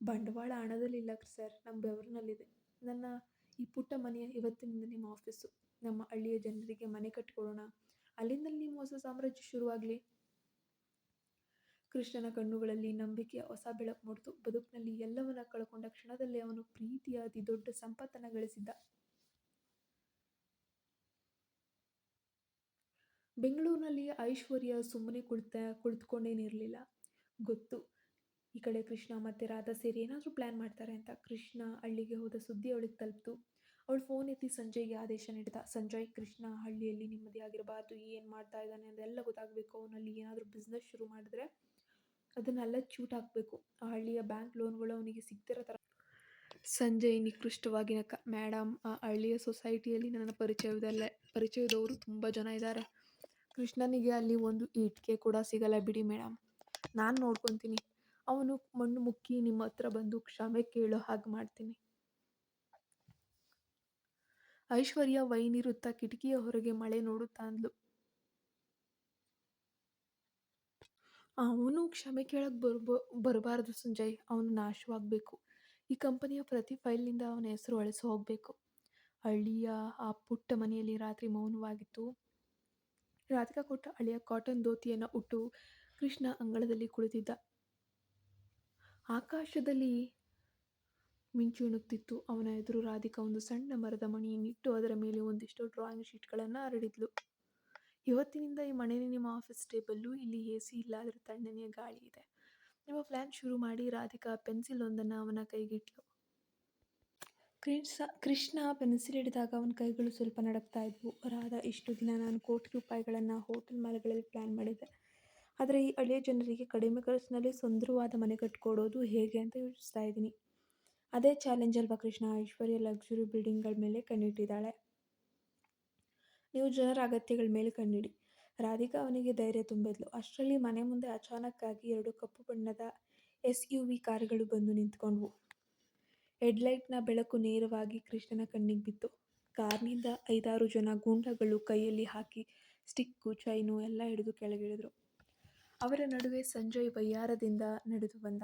A: ಬಂಡವಾಳ ಹಣದಲ್ಲಿಲ್ಲ ಸರ್, ನಮ್ಮ ಬೆವರಿನಲ್ಲಿದೆ. ನನ್ನ ಈ ಪುಟ್ಟ ಮನೆಯ ಇವತ್ತಿನಿಂದ ನಿಮ್ಮ ಆಫೀಸು. ನಮ್ಮ ಹಳ್ಳಿಯ ಜನರಿಗೆ ಮನೆ ಕಟ್ಟಿಕೊಡೋಣ ಅಲ್ಲಿಂದಲೇ ನಿಮ್ಮ ಹೊಸ ಸಾಮ್ರಾಜ್ಯ ಶುರುವಾಗಲಿ. ಕೃಷ್ಣನ ಕಣ್ಣುಗಳಲ್ಲಿ ನಂಬಿಕೆಯ ಹೊಸ ಬೆಳಕು ಮೂಡಿತು. ಬದುಕಿನಲ್ಲಿ ಎಲ್ಲವನ್ನ ಕಳ್ಕೊಂಡ ಕ್ಷಣದಲ್ಲಿ ಅವನು ಪ್ರೀತಿಯ ಅತಿ ದೊಡ್ಡ ಸಂಪತ್ತನ್ನು ಗಳಿಸಿದ್ದ. ಬೆಂಗಳೂರಿನಲ್ಲಿ ಐಶ್ವರ್ಯ ಸುಮ್ಮನೆ ಕುಳಿತ ಕುಳಿತುಕೊಂಡೇನಿರಲಿಲ್ಲ ಗೊತ್ತು, ಈ ಕಡೆ ಕೃಷ್ಣ ಮತ್ತು ರಾಧಾ ಸೇರಿ ಏನಾದರೂ ಪ್ಲ್ಯಾನ್ ಮಾಡ್ತಾರೆ ಅಂತ. ಕೃಷ್ಣ ಹಳ್ಳಿಗೆ ಹೋದ ಸುದ್ದಿ ಅವಳಿಗೆ ತಲುಪಿತು. ಅವಳು ಫೋನ್ ಎತ್ತಿ ಸಂಜಯ್ಗೆ ಆದೇಶ ನೀಡಿದ. ಸಂಜಯ್, ಕೃಷ್ಣ ಹಳ್ಳಿಯಲ್ಲಿ ನೆಮ್ಮದಿ ಆಗಿರಬಾರ್ದು ಏನು ಮಾಡ್ತಾ ಇದ್ದಾನೆ ಅದೆಲ್ಲ ಗೊತ್ತಾಗಬೇಕು. ಅವನಲ್ಲಿ ಏನಾದರೂ ಬಿಸ್ನೆಸ್ ಶುರು ಮಾಡಿದ್ರೆ ಅದನ್ನೆಲ್ಲ ಚೂಟ್ ಹಾಕಬೇಕು. ಆ ಹಳ್ಳಿಯ ಬ್ಯಾಂಕ್ ಲೋನ್ಗಳು ಅವನಿಗೆ ಸಿಗ್ತಿರೋ ಥರ ಸಂಜಯ್ ನಿಕೃಷ್ಟವಾಗಿ ನಕ್ಕ ಮೇಡಮ್ ಆ ಹಳ್ಳಿಯ ಸೊಸೈಟಿಯಲ್ಲಿ ನನ್ನ ಪರಿಚಯದಲ್ಲೇ ಪರಿಚಯದವರು ತುಂಬ ಜನ ಇದ್ದಾರೆ. ಕೃಷ್ಣನಿಗೆ ಅಲ್ಲಿ ಒಂದು ಇಟ್ಕೆ ಕೂಡ ಸಿಗಲ್ಲ ಬಿಡಿ ಮೇಡಮ್ ನಾನು ನೋಡ್ಕೊತೀನಿ. ಅವನು ಮಣ್ಣು ಮುಕ್ಕಿ ನಿಮ್ಮ ಹತ್ರ ಬಂದು ಕ್ಷಮೆ ಕೇಳೋ ಹಾಗೆ ಮಾಡ್ತೀನಿ. ಐಶ್ವರ್ಯ ವೈನಿರುತ್ತಾ ಕಿಟಕಿಯ ಹೊರಗೆ ಮಳೆ ನೋಡುತ್ತಾ ಅಂದ್ಲು ಅವನು ಕ್ಷಮೆ ಕೇಳಕ್ಕೆ ಬರ್ಬೋ, ಬರಬಾರ್ದು ಸಂಜಯ್. ಅವನು ನಾಶವಾಗಬೇಕು. ಈ ಕಂಪನಿಯ ಪ್ರತಿ ಫೈಲ್ನಿಂದ ಅವನ ಹೆಸರು ಅಳಿಸಿ ಹೋಗಬೇಕು. ಹಳ್ಳಿಯ ಆ ಪುಟ್ಟ ಮನೆಯಲ್ಲಿ ರಾತ್ರಿ ಮೌನವಾಗಿತ್ತು. ರಾಧಿಕಾ ಕೊಟ್ಟ ಅಳಿಯ ಕಾಟನ್ ಧೋತಿಯನ್ನು ಉಟ್ಟು ಕೃಷ್ಣ ಅಂಗಳದಲ್ಲಿ ಕುಳಿತಿದ್ದ. ಆಕಾಶದಲ್ಲಿ ಮಿಂಚು ಇಣುಕ್ತಿತ್ತು ಅವನ ಎದುರು ರಾಧಿಕಾ ಒಂದು ಸಣ್ಣ ಮರದ ಮಣಿಯನ್ನಿಟ್ಟು ಅದರ ಮೇಲೆ ಒಂದಿಷ್ಟು ಡ್ರಾಯಿಂಗ್ ಶೀಟ್ಗಳನ್ನು ಹರಡಿದ್ಲು. ಇವತ್ತಿನಿಂದ ಈ ಮನೆಯಲ್ಲಿ ನಿಮ್ಮ ಆಫೀಸ್ ಟೇಬಲ್ಲು ಇಲ್ಲಿ ಎ ಸಿ ಇಲ್ಲ ಅದರ ತಣ್ಣನೆಯ ಗಾಳಿ ಇದೆ. ನಿಮ್ಮ ಪ್ಲ್ಯಾನ್ ಶುರು ಮಾಡಿ, ರಾಧಿಕಾ ಪೆನ್ಸಿಲ್ ಒಂದನ್ನು ಅವನ ಕೈಗಿಟ್ಲು. ಕೃಷ್ಣ ಕೃಷ್ಣ ಪೆನ್ಸಿಲ್ ಹಿಡಿದಾಗ ಅವನ ಕೈಗಳು ಸ್ವಲ್ಪ ನಡಕ್ತಾ ಇದ್ವು. ರಾಧಾ ಇಷ್ಟು ದಿನ ನಾನು ಕೋಟಿ ರೂಪಾಯಿಗಳನ್ನು ಹೋಟೆಲ್ ಮಾಲ್ಗಳಲ್ಲಿ ಪ್ಲ್ಯಾನ್ ಮಾಡಿದ್ದೆ ಆದರೆ ಈ ಹಳೆಯ ಜನರಿಗೆ ಕಡಿಮೆ ಖರ್ಚಿನಲ್ಲಿ ಸುಂದರವಾದ ಮನೆ ಕಟ್ಕೊಡೋದು ಹೇಗೆ ಅಂತ ಯೋಚಿಸ್ತಾ ಇದ್ದೀನಿ. ಅದೇ ಚಾಲೆಂಜ್ ಅಲ್ವಾ ಕೃಷ್ಣ? ಐಶ್ವರ್ಯ ಲಕ್ಸುರಿ ಬಿಲ್ಡಿಂಗ್ಗಳ ಮೇಲೆ ಕಣ್ಣಿಟ್ಟಿದ್ದಾಳೆ. ನೀವು ಜನರ ಅಗತ್ಯಗಳ ಮೇಲೆ ಕಣ್ಣಿಡಿ. ರಾಧಿಕಾ ಅವನಿಗೆ ಧೈರ್ಯ ತುಂಬಿದ್ಲು. ಅಷ್ಟರಲ್ಲಿ ಮನೆ ಮುಂದೆ ಅಚಾನಕ್ಕಾಗಿ ಎರಡು ಕಪ್ಪು ಬಣ್ಣದ ಎಸ್ ಯು ವಿ ಕಾರುಗಳು ಬಂದು ನಿಂತ್ಕೊಂಡ್ವು. ಹೆಡ್ಲೈಟ್ನ ಬೆಳಕು ನೇರವಾಗಿ ಕೃಷ್ಣನ ಕಣ್ಣಿಗೆ ಬಿತ್ತು. ಕಾರ್ನಿಂದ ಐದಾರು ಜನ ಗೂಂಡಗಳು ಕೈಯಲ್ಲಿ ಹಾಕಿ ಸ್ಟಿಕ್ಕು, ಚೈನು ಎಲ್ಲ ಹಿಡಿದು ಕೆಳಗಿಳಿದ್ರು. ಅವರ ನಡುವೆ ಸಂಜಯ್ ಬಯ್ಯಾರದಿಂದ ನಡೆದು ಬಂದ.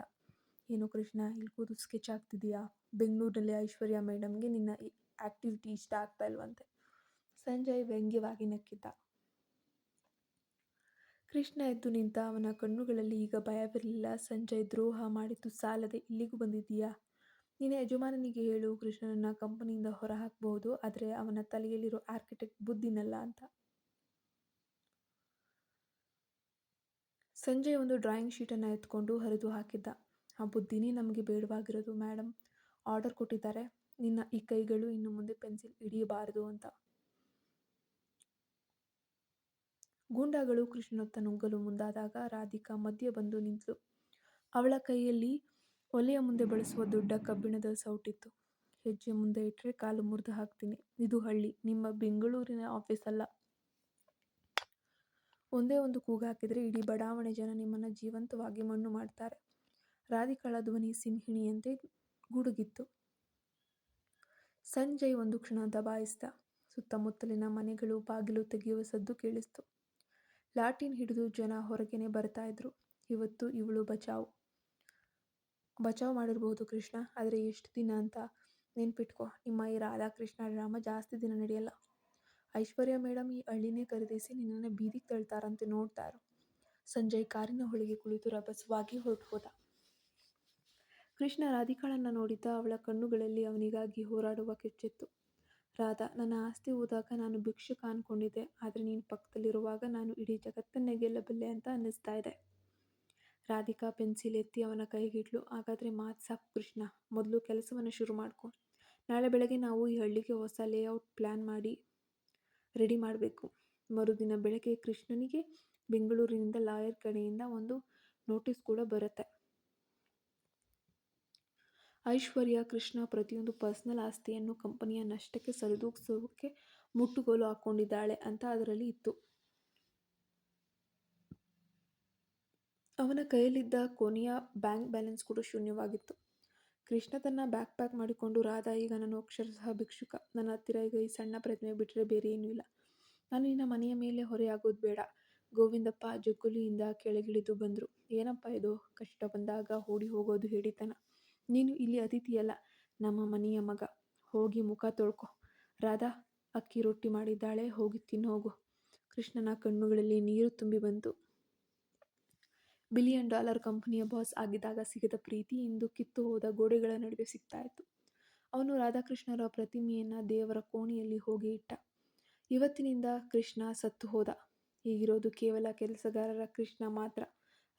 A: ಏನು ಕೃಷ್ಣ, ಇಲ್ಲಿ ಕೂತು ಸ್ಕೆಚ್ ಆಗ್ತಿದೆಯಾ ಬೆಂಗಳೂರಲ್ಲಿ ಐಶ್ವರ್ಯ ಮೇಡಮ್ಗೆ ನಿನ್ನ ಆ್ಯಕ್ಟಿವಿಟಿ ಇಷ್ಟ ಆಗ್ತಾ ಇಲ್ವಂತೆ. ಸಂಜಯ್ ವ್ಯಂಗ್ಯವಾಗಿ ನಕ್ಕಿದ್ದ. ಕೃಷ್ಣ ಎದ್ದು ನಿಂತ, ಅವನ ಕಣ್ಣುಗಳಲ್ಲಿ ಈಗ ಭಯವಿರಲಿಲ್ಲ. ಸಂಜಯ್ ದ್ರೋಹ ಮಾಡಿದ್ದು ಸಾಲದೆ ಇಲ್ಲಿಗೂ ಬಂದಿದ್ದೀಯಾ? ನೀನು ಯಜಮಾನನಿಗೆ ಹೇಳು. ಕೃಷ್ಣನನ್ನ ಕಂಪನಿಯಿಂದ ಹೊರ ಹಾಕಬಹುದು ಆದರೆ ಅವನ ತಲೆಯಲ್ಲಿರೋ ಆರ್ಕಿಟೆಕ್ಟ್ ಬುದ್ಧಿನಲ್ಲ ಅಂತ. ಸಂಜಯ್ ಒಂದು ಡ್ರಾಯಿಂಗ್ ಶೀಟನ್ನು ಎತ್ಕೊಂಡು ಹರಿದು ಹಾಕಿದ್ದ. ಆ ಬುದ್ಧಿನೇ ನಮಗೆ ಬೇಡವಾಗಿರೋದು ಮೇಡಮ್ ಆರ್ಡರ್ ಕೊಟ್ಟಿದ್ದಾರೆ. ನಿನ್ನ ಈ ಕೈಗಳು ಇನ್ನು ಮುಂದೆ ಪೆನ್ಸಿಲ್ ಹಿಡಿಯಬಾರದು ಅಂತ. ಗೂಂಡಾಗಳು ಕೃಷ್ಣನತ್ತ ನುಗ್ಗಲು ಮುಂದಾದಾಗ ರಾಧಿಕಾ ಮಧ್ಯೆ ಬಂದು ನಿಂತಳು. ಅವಳ ಕೈಯಲ್ಲಿ ಒಲೆಯ ಮುಂದೆ ಬಳಸುವ ದೊಡ್ಡ ಕಬ್ಬಿಣದ ಸೌಟಿತ್ತು. ಹೆಜ್ಜೆ ಮುಂದೆ ಇಟ್ಟರೆ ಕಾಲು ಮುರಿದು ಹಾಕ್ತೀನಿ. ಇದು ಹಳ್ಳಿ, ನಿಮ್ಮ ಬೆಂಗಳೂರಿನ ಆಫೀಸ್ ಅಲ್ಲ. ಒಂದೇ ಒಂದು ಕೂಗು ಹಾಕಿದರೆ ಇಡೀ ಬಡಾವಣೆ ಜನ ನಿಮ್ಮನ್ನು ಜೀವಂತವಾಗಿ ಮಣ್ಣು ಮಾಡ್ತಾರೆ. ರಾಧಿಕಾಳ ಧ್ವನಿ ಸಿಂಹಿಣಿಯಂತೆ ಗುಡುಗಿತ್ತು. ಸಂಜಯ್ ಒಂದು ಕ್ಷಣ ದಬಾಯಿಸಿದ. ಸುತ್ತಮುತ್ತಲಿನ ಮನೆಗಳು ಬಾಗಿಲು ತೆಗೆಯುವ ಸದ್ದು ಕೇಳಿಸ್ತು. ಲಾಟಿನ್ ಹಿಡಿದು ಜನ ಹೊರಗೇನೆ ಬರ್ತಾ ಇದ್ರು. ಇವತ್ತು ಇವಳು ಬಚಾವ್. ಬಚಾವ್ ಮಾಡಿರ್ಬೋದು ಕೃಷ್ಣ, ಆದರೆ ಎಷ್ಟು ದಿನ ಅಂತ ನೆನ್ಪಿಟ್ಕೊ. ನಿಮ್ಮ ಈ ರಾಧಾಕೃಷ್ಣ ಡ್ರಾಮ ಜಾಸ್ತಿ ದಿನ ನಡೆಯಲ್ಲ. ಐಶ್ವರ್ಯ ಮೇಡಮ್ ಈ ಹಳ್ಳಿನೇ ಖರೀದಿಸಿ ನಿನ್ನನ್ನು ಬೀದಿಗೆ ತಳ್ತಾರಂತೆ ನೋಡ್ತಾರು ಸಂಜಯ್ ಕಾರಿನ ಹೊಳಿಗೆ ಕುಳಿತು ರಭಸವಾಗಿ ಹೊರಟು ಹೋದ ಕೃಷ್ಣ ರಾಧಿಕಾಳನ್ನು ನೋಡಿದ್ದ ಅವಳ ಕಣ್ಣುಗಳಲ್ಲಿ ಅವನಿಗಾಗಿ ಹೋರಾಡುವ ಕೆಚ್ಚೆತ್ತು. ರಾಧಾ, ನನ್ನ ಆಸ್ತಿ ಹೋದಾಗ ನಾನು ಭಿಕ್ಷುಕ ಅಂದ್ಕೊಂಡಿದ್ದೆ ಆದರೆ ನೀನು ಪಕ್ಕದಲ್ಲಿರುವಾಗ ನಾನು ಇಡೀ ಜಗತ್ತನ್ನೇ ಗೆಲ್ಲಬಲ್ಲೆ ಅಂತ ಅನ್ನಿಸ್ತಾ ಇದೆ. ರಾಧಿಕಾ ಪೆನ್ಸಿಲ್ ಎತ್ತಿ ಅವನ ಕೈಗಿಟ್ಲು. ಹಾಗಾದರೆ ಮಾತು ಸಾಕು ಕೃಷ್ಣ. ಮೊದಲು ಕೆಲಸವನ್ನು ಶುರು ಮಾಡ್ಕೊ. ನಾಳೆ ಬೆಳಗ್ಗೆ ನಾವು ಈ ಹಳ್ಳಿಗೆ ಹೊಸ ಲೇಔಟ್ ಪ್ಲ್ಯಾನ್ ಮಾಡಿ ರೆಡಿ ಮಾಡಬೇಕು. ಮರುದಿನ ಬೆಳಗ್ಗೆ ಕೃಷ್ಣನಿಗೆ ಬೆಂಗಳೂರಿನಿಂದ ಲಾಯರ್ ಕಡೆಯಿಂದ ಒಂದು ನೋಟಿಸ್ ಕೂಡ ಬರುತ್ತೆ. ಐಶ್ವರ್ಯ ಕೃಷ್ಣ ಪ್ರತಿಯೊಂದು ಪರ್ಸ್ನಲ್ ಆಸ್ತಿಯನ್ನು ಕಂಪನಿಯ ನಷ್ಟಕ್ಕೆ ಸರಿದೂಗಿಸೋಕೆ ಮುಟ್ಟುಗೋಲು ಹಾಕ್ಕೊಂಡಿದ್ದಾಳೆ ಅಂತ ಅದರಲ್ಲಿ ಇತ್ತು ಅವನ ಕೈಯಲ್ಲಿದ್ದ ಕೊನೆಯ ಬ್ಯಾಂಕ್ ಬ್ಯಾಲೆನ್ಸ್ ಕೂಡ ಶೂನ್ಯವಾಗಿತ್ತು. ಕೃಷ್ಣ ತನ್ನ ಬ್ಯಾಕ್ ಪ್ಯಾಕ್ ಮಾಡಿಕೊಂಡು, ರಾಧಾ ಈಗ ನಾನು ಅಕ್ಷರಶಃ ಭಿಕ್ಷುಕ. ನನ್ನ ಹತ್ತಿರ ಈಗ ಈ ಸಣ್ಣ ಪ್ರತಿಮೆ ಬಿಟ್ಟರೆ ಬೇರೆ ಏನೂ ಇಲ್ಲ. ನಾನು ನಿನ್ನ ಮನೆಯ ಮೇಲೆ ಹೊರೆಯಾಗೋದು ಬೇಡ. ಗೋವಿಂದಪ್ಪ ಜಗ್ಗುಲಿಯಿಂದ ಕೆಳಗಿಳಿದು ಬಂದರು ಏನಪ್ಪ ಇದು? ಕಷ್ಟ ಬಂದಾಗ ಓಡಿ ಹೋಗೋದು ಹೇಡಿತನ. ನೀನು ಇಲ್ಲಿ ಅತಿಥಿಯಲ್ಲ, ನಮ್ಮ ಮನೆಯ ಮಗ. ಹೋಗಿ ಮುಖ ತೊಳ್ಕೊ. ರಾಧಾ ಅಕ್ಕಿ ರೊಟ್ಟಿ ಮಾಡಿದ್ದಾಳೆ, ಹೋಗಿ ತಿನ್ನೋಗು ಕೃಷ್ಣನ ಕಣ್ಣುಗಳಲ್ಲಿ ನೀರು ತುಂಬಿ ಬಂತು. ಬಿಲಿಯನ್ ಡಾಲರ್ ಕಂಪನಿಯ ಬಾಸ್ ಆಗಿದ್ದಾಗ ಸಿಗದ ಪ್ರೀತಿ ಇಂದು ಕಿತ್ತು ಹೋದ ಗೋಡೆಗಳ ನಡುವೆ ಸಿಗ್ತಾ ಇತ್ತು. ಅವನು ರಾಧಾಕೃಷ್ಣರ ಪ್ರತಿಮೆಯನ್ನು ದೇವರ ಕೋಣೆಯಲ್ಲಿ ಹೋಗಿ ಇಟ್ಟ. ಇವತ್ತಿನಿಂದ ಕೃಷ್ಣ ಸತ್ತು ಹೋದ. ಈಗಿರೋದು ಕೇವಲ ಕೆಲಸಗಾರರ ಕೃಷ್ಣ ಮಾತ್ರ.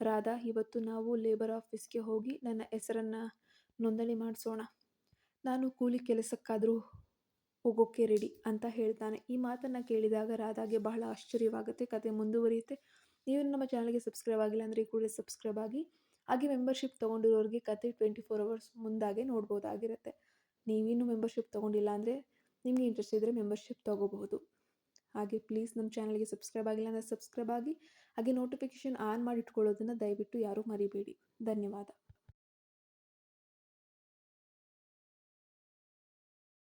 A: ರಾಧಾ, ಇವತ್ತು ನಾವು ಲೇಬರ್ ಆಫೀಸ್ಗೆ ಹೋಗಿ ನನ್ನ ಹೆಸರನ್ನ ನೋಂದಣಿ ಮಾಡಿಸೋಣ ನಾನು ಕೂಲಿ ಕೆಲಸಕ್ಕಾದರೂ ಹೋಗೋಕೆ ರೆಡಿ ಅಂತ ಹೇಳ್ತಾನೆ. ಈ ಮಾತನ್ನು ಕೇಳಿದಾಗ ರಾಧಾಗೆ ಬಹಳ ಆಶ್ಚರ್ಯವಾಗುತ್ತೆ. ಕತೆ ಮುಂದುವರಿಯುತ್ತೆ. ನೀವು ನಮ್ಮ ಚಾನಲ್ಗೆ ಸಬ್ಸ್ಕ್ರೈಬ್ ಆಗಿಲ್ಲ ಅಂದರೆ ಈ ಕೂಡಲೇ ಸಬ್ಸ್ಕ್ರೈಬ್ ಆಗಿ. ಹಾಗೆ ಮೆಂಬರ್ಶಿಪ್ ತಗೊಂಡಿರೋರಿಗೆ ಕತೆ ಟ್ವೆಂಟಿ ಫೋರ್ ಅವರ್ಸ್ ಮುಂದಾಗೆ ನೋಡ್ಬೋದಾಗಿರುತ್ತೆ. ನೀವಿನ್ನೂ ಮೆಂಬರ್ಶಿಪ್ ತಗೊಂಡಿಲ್ಲ ಅಂದರೆ ನಿಮಗೆ ಇಂಟ್ರೆಸ್ಟ್ ಇದ್ದರೆ ಮೆಂಬರ್ಶಿಪ್ ತಗೋಬಹುದು. ಹಾಗೆ ಪ್ಲೀಸ್ ನಮ್ಮ ಚಾನಲ್ಗೆ ಸಬ್ಸ್ಕ್ರೈಬ್ ಆಗಿಲ್ಲ ಅಂದರೆ ಸಬ್ಸ್ಕ್ರೈಬ್ ಆಗಿ. ಹಾಗೆ ನೋಟಿಫಿಕೇಷನ್ ಆನ್ ಮಾಡಿ ಇಟ್ಕೊಳ್ಳೋದನ್ನ ದಯವಿಟ್ಟು ಯಾರೂ ಮರಿಬೇಡಿ. ಧನ್ಯವಾದ.